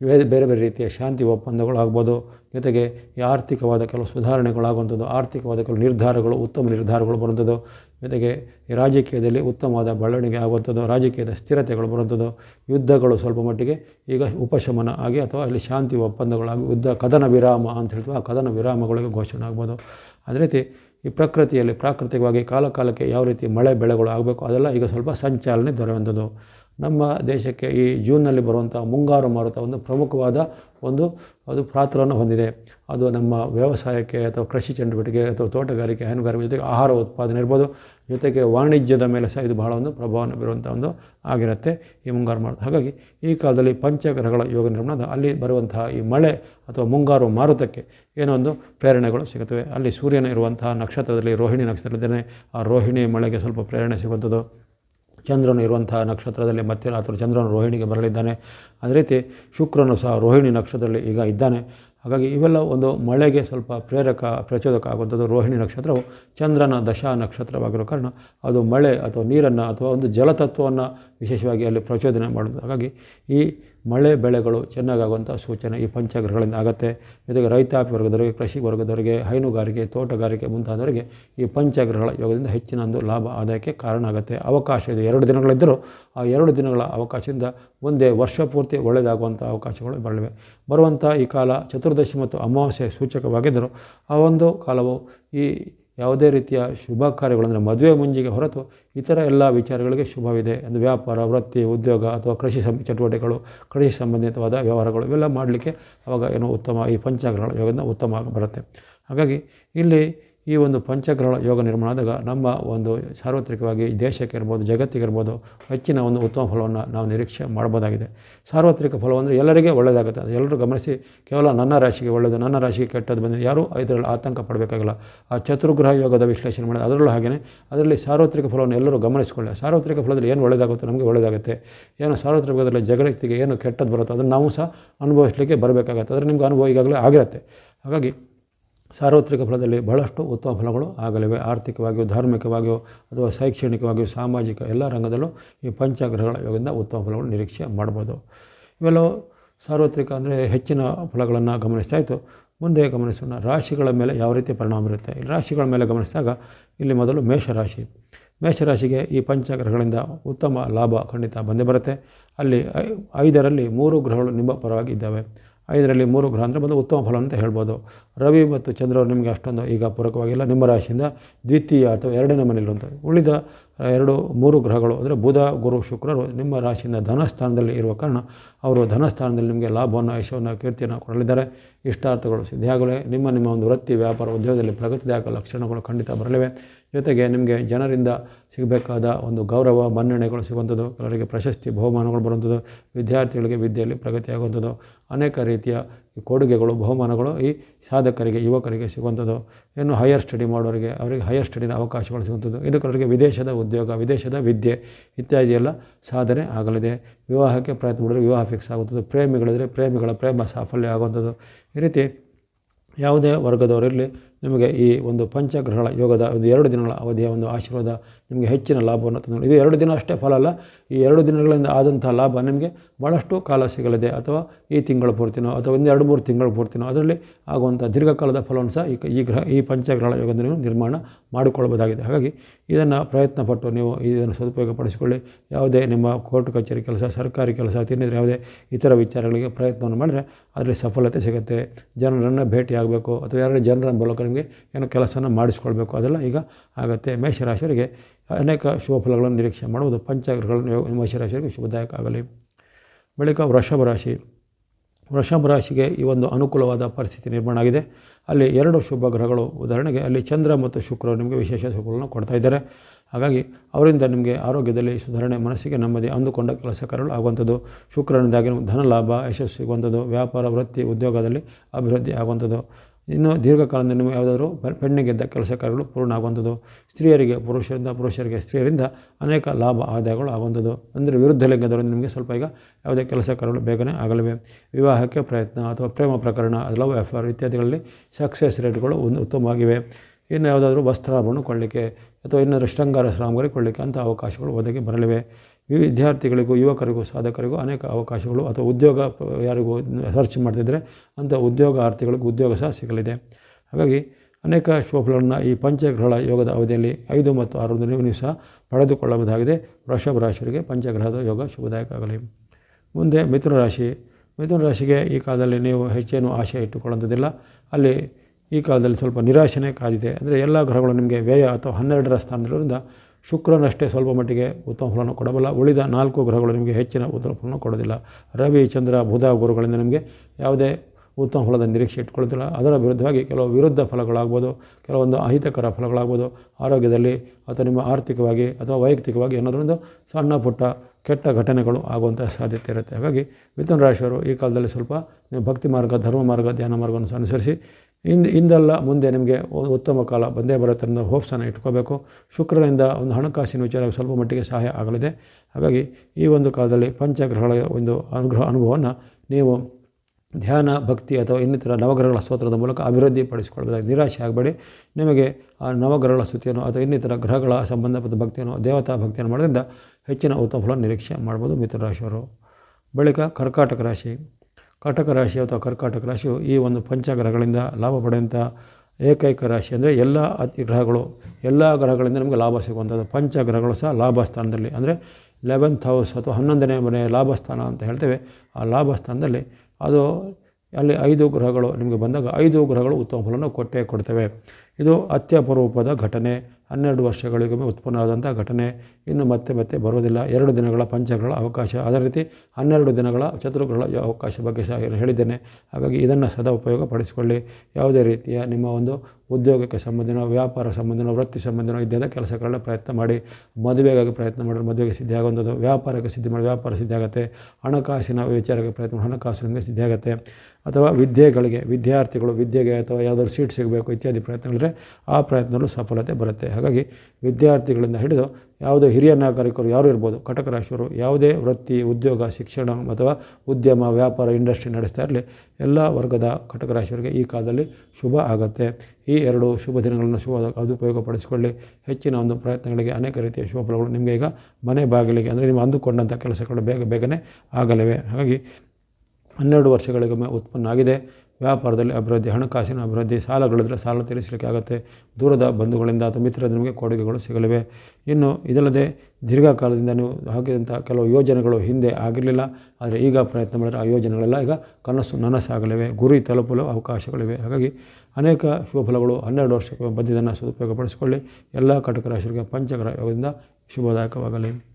ವಿವಿಧ ಬೇರೆ ಬೇರೆ ರೀತಿಯ ಶಾಂತಿ ಒಪ್ಪಂದಗಳು ಆಗ್ಬೋದು. ಜೊತೆಗೆ ಈ ಆರ್ಥಿಕವಾದ ಕೆಲವು ಸುಧಾರಣೆಗಳಾಗುವಂಥದ್ದು, ಆರ್ಥಿಕವಾದ ಕೆಲವು ನಿರ್ಧಾರಗಳು, ಉತ್ತಮ ನಿರ್ಧಾರಗಳು ಬರುವಂಥದ್ದು. ಜೊತೆಗೆ ಈ ರಾಜಕೀಯದಲ್ಲಿ ಉತ್ತಮವಾದ ಬೆಳವಣಿಗೆ ಆಗುವಂಥದ್ದು, ರಾಜಕೀಯದ ಸ್ಥಿರತೆಗಳು ಬರುವಂಥದ್ದು. ಯುದ್ಧಗಳು ಸ್ವಲ್ಪ ಮಟ್ಟಿಗೆ ಈಗ ಉಪಶಮನ ಆಗಿ ಅಥವಾ ಅಲ್ಲಿ ಶಾಂತಿ ಒಪ್ಪಂದಗಳಾಗಿ, ಯುದ್ಧ ಕದನ ವಿರಾಮ ಅಂತ ಹೇಳ್ತೀವಿ ಆ ಕದನ ವಿರಾಮಗಳಿಗೆ ಘೋಷಣೆ ಆಗ್ಬೋದು. ಅದೇ ರೀತಿ ಈ ಪ್ರಕೃತಿಯಲ್ಲಿ ಪ್ರಾಕೃತಿಕವಾಗಿ ಕಾಲ ಕಾಲಕ್ಕೆ ಯಾವ ರೀತಿ ಮಳೆ ಬೆಳೆಗಳು ಆಗಬೇಕು ಅದೆಲ್ಲ ಈಗ ಸ್ವಲ್ಪ ಸಂಚಾಲನೆ ದೊರೆಯುವಂಥದ್ದು. ನಮ್ಮ ದೇಶಕ್ಕೆ ಈ ಜೂನ್ನಲ್ಲಿ ಬರುವಂಥ ಮುಂಗಾರು ಮಾರುತ ಒಂದು ಪ್ರಮುಖವಾದ ಒಂದು, ಅದು ಪಾತ್ರವನ್ನು ಹೊಂದಿದೆ. ಅದು ನಮ್ಮ ವ್ಯವಸಾಯಕ್ಕೆ ಅಥವಾ ಕೃಷಿ ಚಟುವಟಿಕೆ ಅಥವಾ ತೋಟಗಾರಿಕೆ, ಹೈನುಗಾರಿಕೆ ಜೊತೆಗೆ ಆಹಾರ ಉತ್ಪಾದನೆ ಇರ್ಬೋದು. ಜೊತೆಗೆ ವಾಣಿಜ್ಯದ ಮೇಲೆ ಸಹ ಇದು ಬಹಳ ಒಂದು ಪ್ರಭಾವವನ್ನು ಬೀರುವಂಥ ಒಂದು ಆಗಿರುತ್ತೆ ಈ ಮುಂಗಾರು ಮಾರುತ. ಹಾಗಾಗಿ ಈ ಕಾಲದಲ್ಲಿ ಪಂಚಗ್ರಹಗಳ ಯೋಗ ನಿರ್ಮಾಣದ ಅಲ್ಲಿ ಬರುವಂತಹ ಈ ಮಳೆ ಅಥವಾ ಮುಂಗಾರು ಮಾರುತಕ್ಕೆ ಏನೋ ಒಂದು ಪ್ರೇರಣೆಗಳು ಸಿಗುತ್ತವೆ. ಅಲ್ಲಿ ಸೂರ್ಯನ ಇರುವಂತಹ ನಕ್ಷತ್ರದಲ್ಲಿ ರೋಹಿಣಿ ನಕ್ಷತ್ರದಲ್ಲಿದ್ದೇನೆ. ಆ ರೋಹಿಣಿ ಮಳೆಗೆ ಸ್ವಲ್ಪ ಪ್ರೇರಣೆ ಸಿಗುವಂಥದ್ದು. ಚಂದ್ರನು ಇರುವಂತಹ ನಕ್ಷತ್ರದಲ್ಲಿ ಮತ್ತೆ ಅಥವಾ ಚಂದ್ರನು ರೋಹಿಣಿಗೆ ಬರಲಿದ್ದಾನೆ ಅದೇ ರೀತಿ ಶುಕ್ರನು ಸಹ ರೋಹಿಣಿ ನಕ್ಷತ್ರದಲ್ಲಿ ಈಗ ಇದ್ದಾನೆ. ಹಾಗಾಗಿ ಇವೆಲ್ಲ ಒಂದು ಮಳೆಗೆ ಸ್ವಲ್ಪ ಪ್ರೇರಕ, ಪ್ರಚೋದಕ ಆಗುವಂಥದ್ದು ರೋಹಿಣಿ ನಕ್ಷತ್ರವು ಚಂದ್ರನ ದಶಾ ನಕ್ಷತ್ರವಾಗಿರೋ ಕಾರಣ ಅದು ಮಳೆ ಅಥವಾ ನೀರನ್ನು ಅಥವಾ ಒಂದು ಜಲತತ್ವವನ್ನು ವಿಶೇಷವಾಗಿ ಅಲ್ಲಿ ಪ್ರಚೋದನೆ ಮಾಡೋದು ಹಾಗಾಗಿ ಈ ಮಳೆ ಬೆಳೆಗಳು ಚೆನ್ನಾಗಾಗುವಂಥ ಸೂಚನೆ ಈ ಪಂಚಗ್ರಹಗಳಿಂದ ಆಗುತ್ತೆ. ಜೊತೆಗೆ ರೈತಾಪಿ ವರ್ಗದವರಿಗೆ, ಕೃಷಿ ವರ್ಗದವರಿಗೆ, ಹೈನುಗಾರಿಕೆ, ತೋಟಗಾರಿಕೆ ಮುಂತಾದವರಿಗೆ ಈ ಪಂಚಗ್ರಹಗಳ ಯೋಗದಿಂದ ಹೆಚ್ಚಿನ ಒಂದು ಲಾಭ ಆದಾಯಕ್ಕೆ ಕಾರಣ ಆಗುತ್ತೆ. ಅವಕಾಶ ಇದು. ಎರಡು ದಿನಗಳಿದ್ದರೂ ಆ ಎರಡು ದಿನಗಳ ಅವಕಾಶದಿಂದ ಮುಂದೆ ವರ್ಷ ಪೂರ್ತಿ ಒಳ್ಳೆಯದಾಗುವಂಥ ಅವಕಾಶಗಳು ಬರಲಿವೆ. ಬರುವಂಥ ಈ ಕಾಲ ಚತುರ್ದಶಿ ಮತ್ತು ಅಮಾವಾಸ್ಯೆ ಸೂಚಕವಾಗಿದ್ದರೂ ಆ ಒಂದು ಕಾಲವು ಈ ಯಾವುದೇ ರೀತಿಯ ಶುಭ ಕಾರ್ಯಗಳು ಅಂದರೆ ಮದುವೆ ಮುಂಜಿಗೆ ಹೊರತು ಇತರ ಎಲ್ಲ ವಿಚಾರಗಳಿಗೆ ಶುಭವಿದೆ ಅಂದರೆ ವ್ಯಾಪಾರ, ವೃತ್ತಿ, ಉದ್ಯೋಗ ಅಥವಾ ಕೃಷಿ ಸಂ, ಚಟುವಟಿಕೆಗಳು, ಕೃಷಿ ಸಂಬಂಧಿತವಾದ ವ್ಯವಹಾರಗಳು ಇವೆಲ್ಲ ಮಾಡಲಿಕ್ಕೆ ಅವಾಗ ಏನೋ ಉತ್ತಮ ಈ ಪಂಚಗ್ರಹಗಳ ಯೋಗದಿಂದ ಉತ್ತಮ ಬರುತ್ತೆ. ಹಾಗಾಗಿ ಇಲ್ಲಿ ಈ ಒಂದು ಪಂಚಗ್ರಹ ಯೋಗ ನಿರ್ಮಾಣ ಆದಾಗ ನಮ್ಮ ಒಂದು ಸಾರ್ವತ್ರಿಕವಾಗಿ ದೇಶಕ್ಕೆ ಇರ್ಬೋದು, ಜಗತ್ತಿಗೆ ಇರ್ಬೋದು, ಹೆಚ್ಚಿನ ಒಂದು ಉತ್ತಮ ಫಲವನ್ನು ನಾವು ನಿರೀಕ್ಷೆ ಮಾಡ್ಬೋದಾಗಿದೆ. ಸಾರ್ವತ್ರಿಕ ಫಲವಂದರೆ ಎಲ್ಲರಿಗೆ ಒಳ್ಳೆಯದಾಗುತ್ತೆ. ಅದು ಎಲ್ಲರೂ ಗಮನಿಸಿ, ಕೇವಲ ನನ್ನ ರಾಶಿಗೆ ಒಳ್ಳೆಯದು ನನ್ನ ರಾಶಿಗೆ ಕೆಟ್ಟದ್ದು ಬಂದರೆ ಯಾರೂ ಇದರಲ್ಲಿ ಆತಂಕ ಪಡಬೇಕಾಗಿಲ್ಲ. ಆ ಚತುರ್ಗ್ರಹ ಯೋಗದ ವಿಶ್ಲೇಷಣೆ ಮಾಡೋದು ಅದರಲ್ಲೂ ಹಾಗೆಯೇ ಅದರಲ್ಲಿ ಸಾರ್ವತ್ರಿಕ ಫಲವನ್ನು ಎಲ್ಲರೂ ಗಮನಿಸಿಕೊಳ್ಳಿ. ಸಾರ್ವತ್ರಿಕ ಫಲದಲ್ಲಿ ಏನು ಒಳ್ಳೆಯದಾಗುತ್ತೋ? ನಮಗೆ ಒಳ್ಳೆಯದಾಗುತ್ತೆ. ಏನು ಸಾರ್ವತ್ರಿಕದಲ್ಲಿ ಜಗತ್ತಿಗೆ ಏನು ಕೆಟ್ಟದ್ದು ಬರುತ್ತೋ ಅದನ್ನು ನಾವು ಸಹ ಅನುಭವಿಸಲಿಕ್ಕೆ ಬರಬೇಕಾಗತ್ತೆ. ಅದರ ನಿಮ್ಗೆ ಅನುಭವ ಈಗಾಗಲೇ ಆಗಿರುತ್ತೆ. ಹಾಗಾಗಿ ಸಾರ್ವತ್ರಿಕ ಫಲದಲ್ಲಿ ಬಹಳಷ್ಟು ಉತ್ತಮ ಫಲಗಳು ಆಗಲಿವೆ. ಆರ್ಥಿಕವಾಗಿಯೂ, ಧಾರ್ಮಿಕವಾಗಿಯೂ, ಅಥವಾ ಶೈಕ್ಷಣಿಕವಾಗಿಯೂ, ಸಾಮಾಜಿಕ ಎಲ್ಲ ರಂಗದಲ್ಲೂ ಈ ಪಂಚಗ್ರಹಗಳ ಯೋಗದಿಂದ ಉತ್ತಮ ಫಲಗಳು ನಿರೀಕ್ಷೆ ಮಾಡ್ಬೋದು. ಇವೆಲ್ಲವೂ ಸಾರ್ವತ್ರಿಕ ಅಂದರೆ ಹೆಚ್ಚಿನ ಫಲಗಳನ್ನು ಗಮನಿಸ್ತಾ ಇತ್ತು. ಮುಂದೆ ಗಮನಿಸೋಣ, ರಾಶಿಗಳ ಮೇಲೆ ಯಾವ ರೀತಿ ಪರಿಣಾಮ ಇರುತ್ತೆ? ರಾಶಿಗಳ ಮೇಲೆ ಗಮನಿಸಿದಾಗ ಇಲ್ಲಿ ಮೊದಲು ಮೇಷರಾಶಿ. ಮೇಷರಾಶಿಗೆ ಈ ಪಂಚಗ್ರಹಗಳಿಂದ ಉತ್ತಮ ಲಾಭ ಖಂಡಿತ ಬಂದೇ ಬರುತ್ತೆ. ಅಲ್ಲಿ ಐದರಲ್ಲಿ ಮೂರು ಗ್ರಹಗಳು ನಿಮ್ಮ ಪರವಾಗಿ ಇದ್ದಾವೆ. ಐದರಲ್ಲಿ ಮೂರು ಗ್ರಹ ಅಂದರೆ ಒಂದು ಉತ್ತಮ ಫಲ ಅಂತ ಹೇಳ್ಬೋದು. ರವಿ ಮತ್ತು ಚಂದ್ರವರು ನಿಮಗೆ ಅಷ್ಟೊಂದು ಈಗ ಪೂರಕವಾಗಿಲ್ಲ. ನಿಮ್ಮ ರಾಶಿಯಿಂದ ದ್ವಿತೀಯ ಅಥವಾ ಎರಡನೇ ಮನೆಯಲ್ಲಿರುವಂಥ ಉಳಿದ ಎರಡು, ಮೂರು ಗ್ರಹಗಳು ಅಂದರೆ ಬುಧ, ಗುರು ಶುಕ್ರರು ನಿಮ್ಮ ರಾಶಿಯಿಂದ ಧನಸ್ಥಾನದಲ್ಲಿ ಇರುವ ಕಾರಣ ಅವರು ಧನಸ್ಥಾನದಲ್ಲಿ ನಿಮಗೆ ಲಾಭವನ್ನು, ಯಶವನ್ನು, ಕೀರ್ತಿಯನ್ನು ಕೊಡಲಿದ್ದಾರೆ. ಇಷ್ಟಾರ್ಥಗಳು ಸಿದ್ಧಿಯಾಗಲೇ. ನಿಮ್ಮ ನಿಮ್ಮ ಒಂದು ವೃತ್ತಿ ವ್ಯಾಪಾರ ಉದ್ಯೋಗದಲ್ಲಿ ಪ್ರಗತಿದಾಯಕ ಲಕ್ಷಣಗಳು ಖಂಡಿತ ಬರಲಿವೆ. ಜೊತೆಗೆ ನಿಮಗೆ ಜನರಿಂದ ಸಿಗಬೇಕಾದ ಒಂದು ಗೌರವ, ಮನ್ನಣೆಗಳು ಸಿಗುವಂಥದ್ದು ಕೆಲವರಿಗೆ ಪ್ರಶಸ್ತಿ, ಬಹುಮಾನಗಳು ಬರುವಂಥದ್ದು, ವಿದ್ಯಾರ್ಥಿಗಳಿಗೆ ವಿದ್ಯೆಯಲ್ಲಿ ಪ್ರಗತಿಯಾಗುವಂಥದ್ದು, ಅನೇಕ ರೀತಿಯ ಕೊಡುಗೆಗಳು, ಬಹುಮಾನಗಳು ಈ ಸಾಧಕರಿಗೆ, ಯುವಕರಿಗೆ ಸಿಗುವಂಥದ್ದು. ಇನ್ನು ಹೈಯರ್ ಸ್ಟಡಿ ಮಾಡೋರಿಗೆ ಅವರಿಗೆ ಹೈಯರ್ ಸ್ಟಡಿನ ಅವಕಾಶಗಳು ಸಿಗುವಂಥದ್ದು. ಇದು ಕೆಲವರಿಗೆ ವಿದೇಶದ ಉದ್ಯೋಗ, ವಿದೇಶದ ವಿದ್ಯೆ ಇತ್ಯಾದಿ ಎಲ್ಲ ಸಾಧನೆ ಆಗಲಿದೆ. ವಿವಾಹಕ್ಕೆ ಪ್ರಯತ್ನ ಮಾಡಿದ್ರೆ ವಿವಾಹ ಫಿಕ್ಸ್ ಆಗುವಂಥದ್ದು. ಪ್ರೇಮಿಗಳಿದ್ರೆ ಪ್ರೇಮಿಗಳ ಪ್ರೇಮ ಸಾಫಲ್ಯ ಆಗುವಂಥದ್ದು. ಈ ರೀತಿ ಯಾವುದೇ ವರ್ಗದವರಿರಲಿ ನಿಮಗೆ ಈ ಒಂದು ಪಂಚಗ್ರಹಗಳ ಯೋಗದ ಒಂದು ಎರಡು ದಿನಗಳ ಅವಧಿಯ ಒಂದು ಆಶೀರ್ವಾದ ನಿಮಗೆ ಹೆಚ್ಚಿನ ಲಾಭವನ್ನು ತಂದು ಇದು ಎರಡು ದಿನ ಅಷ್ಟೇ ಫಲ ಅಲ್ಲ, ಈ ಎರಡು ದಿನಗಳಿಂದ ಆದಂಥ ಲಾಭ ನಿಮಗೆ ಭಾಳಷ್ಟು ಕಾಲ ಸಿಗಲಿದೆ. ಅಥವಾ ಈ ತಿಂಗಳ ಪೂರ್ತಿನೋ, ಅಥವಾ ಒಂದು ಎರಡು ಮೂರು ತಿಂಗಳ ಪೂರ್ತಿನೋ, ಅದರಲ್ಲಿ ಆಗುವಂಥ ದೀರ್ಘಕಾಲದ ಫಲವನ್ನು ಸಹ ಈ ಗ್ರಹ, ಈ ಪಂಚಗ್ರಹಗಳ ಯೋಗದ ನೀವು ನಿರ್ಮಾಣ ಮಾಡಿಕೊಳ್ಳಬಹುದಾಗಿದೆ ಹಾಗಾಗಿ ಇದನ್ನು ಪ್ರಯತ್ನ ಪಟ್ಟು ನೀವು ಇದನ್ನು ಸದುಪಯೋಗಪಡಿಸಿಕೊಳ್ಳಿ. ಯಾವುದೇ ನಿಮ್ಮ ಕೋರ್ಟ್ ಕಚೇರಿ ಕೆಲಸ, ಸರ್ಕಾರಿ ಕೆಲಸ ತಿನ್ನಿದ್ರೆ ಯಾವುದೇ ಇತರ ವಿಚಾರಗಳಿಗೆ ಪ್ರಯತ್ನವನ್ನು ಮಾಡಿದರೆ ಅದರಲ್ಲಿ ಸಫಲತೆ ಸಿಗುತ್ತೆ. ಜನರನ್ನು ಭೇಟಿಯಾಗಬೇಕು, ಅಥವಾ ಯಾರು ಜನರ ಮೂಲಕ ನಿಮಗೆ ಏನೋ ಕೆಲಸನ ಮಾಡಿಸ್ಕೊಳ್ಬೇಕು. ಅದೆಲ್ಲ ಈಗ ಆಗುತ್ತೆ. ಮೇಷರಾಶಿಯವರಿಗೆ ಅನೇಕ ಶುಭ ಫಲಗಳನ್ನು ನಿರೀಕ್ಷೆ ಮಾಡುವುದು ಪಂಚಗ್ರಹಗಳನ್ನು ಮೇಷರಾಶಿಯವರಿಗೆ ಶುಭದಾಯಕ ಆಗಲಿ. ಬಳಿಕ ವೃಷಭ ರಾಶಿ. ವೃಷಭ ರಾಶಿಗೆ ಈ ಒಂದು ಅನುಕೂಲವಾದ ಪರಿಸ್ಥಿತಿ ನಿರ್ಮಾಣ ಆಗಿದೆ. ಅಲ್ಲಿ ಎರಡು ಶುಭ ಗ್ರಹಗಳು. ಉದಾಹರಣೆಗೆ ಅಲ್ಲಿ ಚಂದ್ರ ಮತ್ತು ಶುಕ್ರ ನಿಮಗೆ ವಿಶೇಷ ಶುಭಗಳನ್ನು ಕೊಡ್ತಾ ಇದ್ದಾರೆ. ಹಾಗಾಗಿ ಅವರಿಂದ ನಿಮಗೆ ಆರೋಗ್ಯದಲ್ಲಿ ಸುಧಾರಣೆ, ಮನಸ್ಸಿಗೆ ನೆಮ್ಮದಿ, ಅಂದುಕೊಂಡ ಕೆಲಸ ಕಾರ್ಯಗಳು ಆಗುವಂಥದ್ದು. ಶುಕ್ರನಿಂದಾಗಿ ಧನಲಾಭ ಧನ ಲಾಭ ಯಶಸ್ಸು ಸಿಗುವಂಥದ್ದು. ವ್ಯಾಪಾರ, ವೃತ್ತಿ, ಉದ್ಯೋಗದಲ್ಲಿ ಅಭಿವೃದ್ಧಿ ಆಗುವಂಥದ್ದು. ಇನ್ನು ದೀರ್ಘಕಾಲದಿಂದ ನಿಮಗೆ ಯಾವುದಾದ್ರೂ ಪೆಂಡಿಂಗಿದ್ದ ಕೆಲಸ ಕಾರ್ಯಗಳು ಪೂರ್ಣ ಆಗುವಂಥದ್ದು. ಸ್ತ್ರೀಯರಿಗೆ, ಪುರುಷರಿಂದ, ಪುರುಷರಿಗೆ, ಸ್ತ್ರೀಯರಿಂದ ಅನೇಕ ಲಾಭ, ಆದಾಯಗಳು ಆಗುವಂಥದ್ದು. ಅಂದರೆ ವಿರುದ್ಧ ಲಿಂಗದವರಿಂದ ನಿಮಗೆ ಸ್ವಲ್ಪ ಈಗ ಯಾವುದೇ ಕೆಲಸ ಕಾರ್ಯಗಳು ಬೇಗನೆ ಆಗಲಿವೆ. ವಿವಾಹಕ್ಕೆ ಪ್ರಯತ್ನ ಅಥವಾ ಪ್ರೇಮ ಪ್ರಕರಣ, ಲವ್ ಎಫರ್ ಇತ್ಯಾದಿಗಳಲ್ಲಿ ಸಕ್ಸಸ್ ರೇಟ್ಗಳು ಒಂದು ಉತ್ತಮವಾಗಿವೆ. ಇನ್ನು ಯಾವುದಾದ್ರೂ ವಸ್ತ್ರಾಭರಣ ಕೊಳ್ಳಿಕ್ಕೆ ಅಥವಾ ಇನ್ನೊಂದು ಶೃಂಗಾರ ಶ್ರಾಮಗಾರಿ ಕೊಳ್ಳಿಕ್ಕೆ ಅಂಥ ಅವಕಾಶಗಳು ಒದಗಿ ಬರಲಿವೆ. ಈ ವಿದ್ಯಾರ್ಥಿಗಳಿಗೂ, ಯುವಕರಿಗೂ, ಸಾಧಕರಿಗೂ ಅನೇಕ ಅವಕಾಶಗಳು ಅಥವಾ ಉದ್ಯೋಗ ಯಾರಿಗೂ ಸರ್ಚ್ ಮಾಡ್ತಿದ್ದರೆ ಅಂಥ ಉದ್ಯೋಗಾರ್ಥಿಗಳಿಗೂ ಉದ್ಯೋಗ ಸಹ ಸಿಗಲಿದೆ. ಹಾಗಾಗಿ ಅನೇಕ ಶುಭಫಲಗಳನ್ನು ಈ ಪಂಚಗ್ರಹಗಳ ಯೋಗದ ಅವಧಿಯಲ್ಲಿ ಐದು ಮತ್ತು ಆರು ನೀವು ಸಹ ಪಡೆದುಕೊಳ್ಳಬಹುದಾಗಿದೆ. ವೃಷಭ ರಾಶಿಯವರಿಗೆ ಪಂಚಗ್ರಹದ ಯೋಗ ಶುಭದಾಯಕ ಆಗಲಿ. ಮುಂದೆ ಮಿಥುನ ರಾಶಿ. ಮಿಥುನ ರಾಶಿಗೆ ಈ ಕಾಲದಲ್ಲಿ ನೀವು ಹೆಚ್ಚೇನು ಆಶೆ ಇಟ್ಟುಕೊಳ್ಳುವಂಥದ್ದಿಲ್ಲ. ಅಲ್ಲಿ ಈ ಕಾಲದಲ್ಲಿ ಸ್ವಲ್ಪ ನಿರಾಶೆನೇ ಕಾದಿದೆ. ಅಂದರೆ ಎಲ್ಲ ಗ್ರಹಗಳು ನಿಮಗೆ ವ್ಯಯ ಅಥವಾ ಹನ್ನೆರಡರ ಸ್ಥಾನದಲ್ಲಿರೋದ್ರಿಂದ ಶುಕ್ರನಷ್ಟೇ ಸ್ವಲ್ಪ ಮಟ್ಟಿಗೆ ಉತ್ತಮ ಫಲವನ್ನು ಕೊಡಬಲ್ಲ. ಉಳಿದ ನಾಲ್ಕು ಗ್ರಹಗಳು ನಿಮಗೆ ಹೆಚ್ಚಿನ ಉತ್ತಮ ಫಲವನ್ನು ಕೊಡೋದಿಲ್ಲ. ರವಿ, ಚಂದ್ರ, ಬುಧ ಗುರುಗಳಿಂದ ನಿಮಗೆ ಯಾವುದೇ ಉತ್ತಮ ಫಲದ ನಿರೀಕ್ಷೆ ಇಟ್ಕೊಳ್ಳೋದಿಲ್ಲ ಅದರ ವಿರುದ್ಧವಾಗಿ ಕೆಲವು ವಿರುದ್ಧ ಫಲಗಳಾಗ್ಬೋದು, ಕೆಲವೊಂದು ಅಹಿತಕರ ಫಲಗಳಾಗ್ಬೋದು. ಆರೋಗ್ಯದಲ್ಲಿ ಅಥವಾ ನಿಮ್ಮ ಆರ್ಥಿಕವಾಗಿ ಅಥವಾ ವೈಯಕ್ತಿಕವಾಗಿ ಏನಾದರೂ ಸಣ್ಣ ಪುಟ್ಟ ಕೆಟ್ಟ ಘಟನೆಗಳು ಆಗುವಂಥ ಸಾಧ್ಯತೆ ಇರುತ್ತೆ. ಹಾಗಾಗಿ ಮಿಥುನ ರಾಶಿಯವರು ಈ ಕಾಲದಲ್ಲಿ ಸ್ವಲ್ಪ ನೀವು ಭಕ್ತಿ ಮಾರ್ಗ, ಧರ್ಮ ಮಾರ್ಗ, ಧ್ಯಾನ ಮಾರ್ಗವನ್ನು ಅನುಸರಿಸಿ ಇಂದು ಇಂದಲ್ಲ ಮುಂದೆ ನಿಮಗೆ ಉತ್ತಮ ಕಾಲ ಬಂದೇ ಬರುತ್ತೆ ಅನ್ನೋ ಹೋಪ್ಸನ್ನು ಇಟ್ಕೋಬೇಕು. ಶುಕ್ರನಿಂದ ಒಂದು ಹಣಕಾಸಿನ ವಿಚಾರ ಸ್ವಲ್ಪ ಮಟ್ಟಿಗೆ ಸಹಾಯ ಆಗಲಿದೆ. ಹಾಗಾಗಿ ಈ ಒಂದು ಕಾಲದಲ್ಲಿ ಪಂಚಗ್ರಹಗಳ ಒಂದು ಅನುಗ್ರಹ ಅನುಭವವನ್ನು ನೀವು ಧ್ಯಾನ, ಭಕ್ತಿ ಅಥವಾ ಇನ್ನಿತರ ನವಗ್ರಹಗಳ ಸ್ತೋತ್ರದ ಮೂಲಕ ಅಭಿವೃದ್ಧಿ ನಿರಾಶೆ ಆಗಬೇಡಿ. ನಿಮಗೆ ಆ ನವಗ್ರಹಗಳ ಸ್ತುತಿಯನ್ನು ಅಥವಾ ಇನ್ನಿತರ ಗ್ರಹಗಳ ಸಂಬಂಧಪಟ್ಟ ಭಕ್ತಿಯನ್ನು, ದೇವತಾ ಭಕ್ತಿಯನ್ನು ಮಾಡೋದ್ರಿಂದ ಹೆಚ್ಚಿನ ಉತ್ತಮ ಫಲ ನಿರೀಕ್ಷೆ ಮಾಡ್ಬೋದು ಮಿಥುನ ರಾಶಿಯವರು. ಬಳಿಕ ಕರ್ಕಾಟಕ ರಾಶಿ. ಕಟಕ ರಾಶಿ ಅಥವಾ ಕರ್ಕಾಟಕ ರಾಶಿಯು ಈ ಒಂದು ಪಂಚಗ್ರಹಗಳಿಂದ ಲಾಭ ಪಡೆಯುವಂಥ ಏಕೈಕ ರಾಶಿ ಅಂದರೆ ಎಲ್ಲ ಅತಿ ಗ್ರಹಗಳು, ಎಲ್ಲ ಗ್ರಹಗಳಿಂದ ನಮಗೆ ಲಾಭ ಸಿಗುವಂಥದ್ದು. ಪಂಚಗ್ರಹಗಳು ಸಹ ಲಾಭ ಸ್ಥಾನದಲ್ಲಿ ಅಂದರೆ ಲೆವೆಂತ್ ಹೌಸ್ ಅಥವಾ ಹನ್ನೊಂದನೇ ಮನೆ ಲಾಭ ಸ್ಥಾನ ಅಂತ ಹೇಳ್ತೇವೆ. ಆ ಲಾಭ ಸ್ಥಾನದಲ್ಲಿ ಅದು ಅಲ್ಲಿ ಐದು ಗ್ರಹಗಳು ನಿಮಗೆ ಬಂದಾಗ ಐದು ಗ್ರಹಗಳು ಉತ್ತಮ ಫಲವನ್ನು ಕೊಟ್ಟೇ ಕೊಡ್ತವೆ. ಇದು ಅತ್ಯಪರೂಪದ ಘಟನೆ. ಹನ್ನೆರಡು ವರ್ಷಗಳಿಗೊಮ್ಮೆ ಉತ್ಪನ್ನವಾದಂಥ ಘಟನೆ ಇನ್ನು ಮತ್ತೆ ಮತ್ತೆ ಬರೋದಿಲ್ಲ ಎರಡು ದಿನಗಳ ಪಂಚಗಳ ಅವಕಾಶ. ಅದೇ ರೀತಿ ಹನ್ನೆರಡು ದಿನಗಳ ಚತುರ್ಗ್ರಹಗಳ ಅವಕಾಶ ಬಗ್ಗೆ ಸಹ ಹೇಳಿದ್ದೇನೆ. ಹಾಗಾಗಿ ಇದನ್ನು ಸದಾ ಉಪಯೋಗ ಪಡಿಸಿಕೊಳ್ಳಿ ಯಾವುದೇ ರೀತಿಯ ನಿಮ್ಮ ಒಂದು ಉದ್ಯೋಗಕ್ಕೆ ಸಂಬಂಧಿನ, ವ್ಯಾಪಾರ ಸಂಬಂಧಿನ, ವೃತ್ತಿ ಸಂಬಂಧಿನ ಇದ್ದಾದ ಕೆಲಸಗಳನ್ನ ಪ್ರಯತ್ನ ಮಾಡಿ. ಮದುವೆಗಾಗಿ ಪ್ರಯತ್ನ ಮಾಡಿದ್ರೆ ಮದುವೆಗೆ ಸಿದ್ಧಿ ಆಗುವಂಥದ್ದು ವ್ಯಾಪಾರಕ್ಕೆ ಸಿದ್ಧಿ ಮಾಡಿ ವ್ಯಾಪಾರ ಸಿದ್ಧಿ ಆಗುತ್ತೆ ಹಣಕಾಸಿನ ವಿಚಾರಕ್ಕೆ ಪ್ರಯತ್ನ ಮಾಡಿ ಹಣಕಾಸು ನಿಮಗೆ ಸಿದ್ಧಿ ಆಗುತ್ತೆ ಅಥವಾ ವಿದ್ಯೆಗಳಿಗೆ, ವಿದ್ಯಾರ್ಥಿಗಳು ವಿದ್ಯೆಗೆ ಅಥವಾ ಯಾವುದಾದ್ರು ಸೀಟ್ ಸಿಗಬೇಕು ಇತ್ಯಾದಿ ಪ್ರಯತ್ನಗಳಿದ್ರೆ ಆ ಪ್ರಯತ್ನದಲ್ಲೂ ಸಫಲತೆ ಬರುತ್ತೆ. ಹಾಗಾಗಿ ವಿದ್ಯಾರ್ಥಿಗಳಿಂದ ಹಿಡಿದು ಯಾವುದೇ ಹಿರಿಯ ನಾಗರಿಕರು ಯಾರು ಇರ್ಬೋದು ಕಟಕ ರಾಶಿಯವರು ಯಾವುದೇ ವೃತ್ತಿ, ಉದ್ಯೋಗ, ಶಿಕ್ಷಣ ಅಥವಾ ಉದ್ಯಮ, ವ್ಯಾಪಾರ, ಇಂಡಸ್ಟ್ರಿ ನಡೆಸ್ತಾ ಇರಲಿ, ಎಲ್ಲ ವರ್ಗದ ಕಟಕ ರಾಶಿಯವರಿಗೆ ಈ ಕಾಲದಲ್ಲಿ ಶುಭ ಆಗುತ್ತೆ. ಈ ಎರಡು ಶುಭ ದಿನಗಳನ್ನು ಶುಭ ಸದುಪಯೋಗ ಪಡಿಸಿಕೊಳ್ಳಿ ಹೆಚ್ಚಿನ ಒಂದು ಪ್ರಯತ್ನಗಳಿಗೆ ಅನೇಕ ರೀತಿಯ ಶುಭ ಫಲಗಳು ನಿಮಗೆ ಈಗ ಮನೆ ಬಾಗಿಲಿಗೆ ಅಂದರೆ ನೀವು ಅಂದುಕೊಂಡಂಥ ಕೆಲಸಗಳು ಬೇಗ, ಬೇಗನೆ ಆಗಲಿವೆ. ಹಾಗಾಗಿ ಹನ್ನೆರಡು ವರ್ಷಗಳಿಗೊಮ್ಮೆ ಉತ್ಪನ್ನ ಆಗಿದೆ. ವ್ಯಾಪಾರದಲ್ಲಿ ಅಭಿವೃದ್ಧಿ, ಹಣಕಾಸಿನ ಅಭಿವೃದ್ಧಿ, ಸಾಲಗಳಿದ್ರೆ ಸಾಲ ತೀರಿಸಲಿಕ್ಕೆ ಆಗುತ್ತೆ. ದೂರದ ಬಂಧುಗಳಿಂದ ಅಥವಾ ಮಿತ್ರರಿಂದ ನಿಮಗೆ ಕೊಡುಗೆಗಳು ಸಿಗಲಿವೆ. ಇನ್ನು ಇದಲ್ಲದೆ ದೀರ್ಘಕಾಲದಿಂದ ನೀವು ಹಾಕಿದಂಥ ಕೆಲವು ಯೋಜನೆಗಳು ಹಿಂದೆ ಆಗಿರಲಿಲ್ಲ. ಆದರೆ ಈಗ ಪ್ರಯತ್ನ ಮಾಡಿದರೆ ಆ ಯೋಜನೆಗಳೆಲ್ಲ ಈಗ ಕನಸು ನನಸಾಗಲಿವೆ. ಗುರಿ ತಲುಪಲು ಅವಕಾಶಗಳಿವೆ. ಹಾಗಾಗಿ ಅನೇಕ ಶುಭಫಲಗಳು ಹನ್ನೆರಡು ವರ್ಷಕ್ಕೆ ಬಂದಿದ್ದನ್ನು ಸದುಪಯೋಗಪಡಿಸಿಕೊಳ್ಳಿ. ಎಲ್ಲ ಕಟಕ ರಾಶಿಗಳಿಗೆ ಪಂಚಗ್ರ ಯೋಗದಿಂದ ಶುಭದಾಯಕವಾಗಲಿ.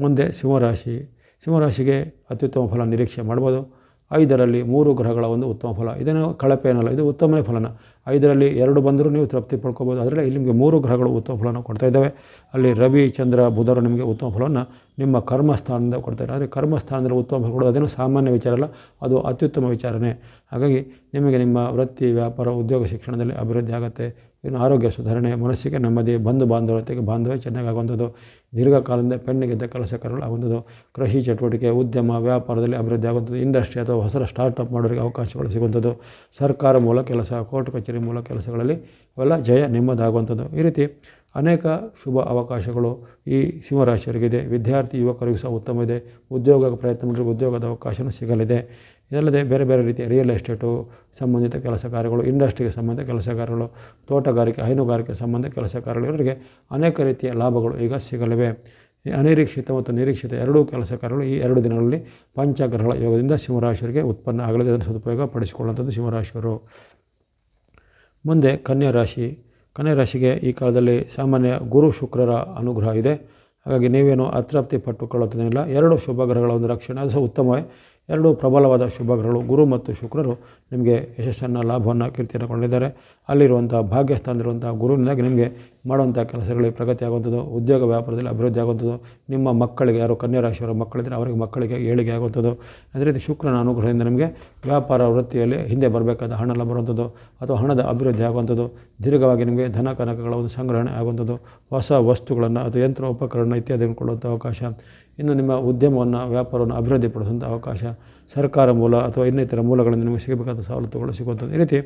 ಮುಂದೆ ಸಿಂಹರಾಶಿ. ಸಿಂಹರಾಶಿಗೆ ಅತ್ಯುತ್ತಮ ಫಲ ನಿರೀಕ್ಷೆ ಮಾಡ್ಬೋದು. ಐದರಲ್ಲಿ ಮೂರು ಗ್ರಹಗಳ ಒಂದು ಉತ್ತಮ ಫಲ. ಇದನ್ನು ಕಳಪೆ ಏನಲ್ಲ ಇದು ಉತ್ತಮನೇ ಫಲನ. ಐದರಲ್ಲಿ ಎರಡು ಬಂದರೂ ನೀವು ತೃಪ್ತಿ ಪಡ್ಕೋಬೋದು. ಅದರಲ್ಲಿ ಇಲ್ಲಿ ನಿಮಗೆ ಮೂರು ಗ್ರಹಗಳು ಉತ್ತಮ ಫಲನ ಕೊಡ್ತಾ ಇದ್ದಾವೆ. ಅಲ್ಲಿ ರವಿ, ಚಂದ್ರ, ಬುಧರು ನಿಮಗೆ ಉತ್ತಮ ಫಲವನ್ನು ನಿಮ್ಮ ಕರ್ಮಸ್ಥಾನದಿಂದ ಕೊಡ್ತಾರೆ ಆದರೆ ಕರ್ಮಸ್ಥಾನದಲ್ಲಿ ಉತ್ತಮ ಫಲ ಕೊಡೋದು ಅದೇನು ಸಾಮಾನ್ಯ ವಿಚಾರ ಅಲ್ಲ, ಅದು ಅತ್ಯುತ್ತಮ ವಿಚಾರನೇ. ಹಾಗಾಗಿ ನಿಮಗೆ ನಿಮ್ಮ ವೃತ್ತಿ, ವ್ಯಾಪಾರ, ಉದ್ಯೋಗ ಶಿಕ್ಷಣದಲ್ಲಿ ಅಭಿವೃದ್ಧಿ ಆಗುತ್ತೆ. ಇನ್ನು ಆರೋಗ್ಯ ಸುಧಾರಣೆ, ಮನಸ್ಸಿಗೆ ನೆಮ್ಮದಿ, ಬಂಧು ಬಾಂಧವತೆಗೆ ಬಾಂಧವ್ಯ ಚೆನ್ನಾಗಾಗುವಂಥದ್ದು ದೀರ್ಘಕಾಲದಿಂದ ಪೆಣ್ಣಿಗಿದ್ದ ಕೆಲಸ ಕಾರ್ಯಗಳು ಆಗುವಂಥದ್ದು, ಕೃಷಿ ಚಟುವಟಿಕೆ, ಉದ್ಯಮ, ವ್ಯಾಪಾರದಲ್ಲಿ ಅಭಿವೃದ್ಧಿ ಆಗುವಂಥದ್ದು ಇಂಡಸ್ಟ್ರಿ ಅಥವಾ ಹೊಸ ಸ್ಟಾರ್ಟ್ಅಪ್ ಮಾಡೋರಿಗೆ ಅವಕಾಶಗಳು ಸಿಗುವಂಥದ್ದು, ಸರ್ಕಾರ ಮೂಲ ಕೆಲಸ ಕೋರ್ಟ್ ಕಚೇರಿ ಮೂಲ ಕೆಲಸಗಳಲ್ಲಿ ಇವೆಲ್ಲ ಜಯ ನೆಮ್ಮದಾಗುವಂಥದ್ದು. ಈ ರೀತಿ ಅನೇಕ ಶುಭ ಅವಕಾಶಗಳು ಈ ಸಿಂಹರಾಶಿಯವರಿಗಿದೆ. ವಿದ್ಯಾರ್ಥಿ, ಯುವಕರಿಗೂ ಸಹ ಉತ್ತಮ ಇದೆ. ಉದ್ಯೋಗ ಪ್ರಯತ್ನ ಮಾಡಿದ್ರೆ ಉದ್ಯೋಗದ ಅವಕಾಶವೂ ಸಿಗಲಿದೆ. ಇದಲ್ಲದೆ ಬೇರೆ ಬೇರೆ ರೀತಿಯ ರಿಯಲ್ ಎಸ್ಟೇಟು ಸಂಬಂಧಿತ ಕೆಲಸ ಕಾರ್ಯಗಳು ಇಂಡಸ್ಟ್ರಿಗೆ ಸಂಬಂಧ ಕೆಲಸ ಕಾರ್ಯಗಳು, ತೋಟಗಾರಿಕೆ, ಹೈನುಗಾರಿಕೆ ಸಂಬಂಧ ಕೆಲಸ ಕಾರ್ಯಗಳು, ಇವರಿಗೆ ಅನೇಕ ರೀತಿಯ ಲಾಭಗಳು ಈಗ ಸಿಗಲಿವೆ. ಅನಿರೀಕ್ಷಿತ ಮತ್ತು ನಿರೀಕ್ಷಿತ ಎರಡೂ ಕೆಲಸ ಕಾರ್ಯಗಳು ಈ ಎರಡು ದಿನಗಳಲ್ಲಿ ಪಂಚಗ್ರಹಗಳ ಯೋಗದಿಂದ ಸಿಂಹರಾಶಿಯವರಿಗೆ ಉತ್ಪನ್ನ ಆಗಲಿದೆ. ಅದನ್ನು ಸದುಪಯೋಗ ಪಡಿಸಿಕೊಳ್ಳುವಂಥದ್ದು ಸಿಂಹರಾಶಿಯವರು. ಮುಂದೆ ಕನ್ಯಾ ರಾಶಿ. ಕನ್ಯಾ ರಾಶಿಗೆ ಈ ಕಾಲದಲ್ಲಿ ಸಾಮಾನ್ಯ ಗುರು ಶುಕ್ರರ ಅನುಗ್ರಹ ಇದೆ. ಹಾಗಾಗಿ ನೀವೇನು ಅತೃಪ್ತಿ ಪಟ್ಟುಕೊಳ್ಳುತ್ತಿಲ್ಲ ಎರಡು ಶುಭ ಗ್ರಹಗಳ ಒಂದು ರಕ್ಷಣೆ. ಅದು ಸಹ ಉತ್ತಮವೇ. ಎರಡು ಪ್ರಬಲವಾದ ಶುಭಗ್ರಹಗಳು ಗುರು ಮತ್ತು ಶುಕ್ರರು ನಿಮಗೆ ಯಶಸ್ಸನ್ನು ಲಾಭವನ್ನು ಕೀರ್ತಿಯನ್ನು ಕೊಂಡಿದ್ದಾರೆ ಅಲ್ಲಿರುವಂಥ ಭಾಗ್ಯಸ್ಥಾನದಲ್ಲಿರುವಂಥ ಗುರುವಿನಿಂದಾಗಿ ನಿಮಗೆ ಮಾಡುವಂಥ ಕೆಲಸಗಳಿಗೆ ಪ್ರಗತಿ ಆಗುವಂಥದ್ದು, ಉದ್ಯೋಗ ವ್ಯಾಪಾರದಲ್ಲಿ ಅಭಿವೃದ್ಧಿ ಆಗುವಂಥದ್ದು, ನಿಮ್ಮ ಮಕ್ಕಳಿಗೆ, ಯಾರು ಕನ್ಯಾ ರಾಶಿಯವರ ಮಕ್ಕಳಿದ್ದರೆ ಅವರಿಗೆ ಮಕ್ಕಳಿಗೆ ಏಳಿಗೆ ಆಗುವಂಥದ್ದು. ಅದೇ ರೀತಿ ಶುಕ್ರನ ಅನುಗ್ರಹದಿಂದ ನಿಮಗೆ ವ್ಯಾಪಾರ ವೃತ್ತಿಯಲ್ಲಿ ಹಿಂದೆ ಬರಬೇಕಾದ ಹಣ ಎಲ್ಲ ಬರುವಂಥದ್ದು, ಅಥವಾ ಹಣದ ಅಭಿವೃದ್ಧಿ ಆಗುವಂಥದ್ದು. ದೀರ್ಘವಾಗಿ ನಿಮಗೆ ಧನ ಕನಕಗಳ ಒಂದು ಸಂಗ್ರಹಣೆ ಆಗುವಂಥದ್ದು, ಹೊಸ ವಸ್ತುಗಳನ್ನು ಅಥವಾ ಯಂತ್ರ, ಉಪಕರಣ ಇತ್ಯಾದಿ ಕೊಡುವಂಥ ಅವಕಾಶ. ಇನ್ನು ನಿಮ್ಮ ಉದ್ಯಮವನ್ನು, ವ್ಯಾಪಾರವನ್ನು ಅಭಿವೃದ್ಧಿಪಡಿಸುವಂಥ ಅವಕಾಶ. ಸರ್ಕಾರ ಮೂಲ ಅಥವಾ ಇನ್ನಿತರ ಮೂಲಗಳಿಂದ ನಿಮಗೆ ಸಿಗಬೇಕಾದ ಸವಲತ್ತುಗಳು ಸಿಗುವಂಥದ್ದು. ಈ ರೀತಿ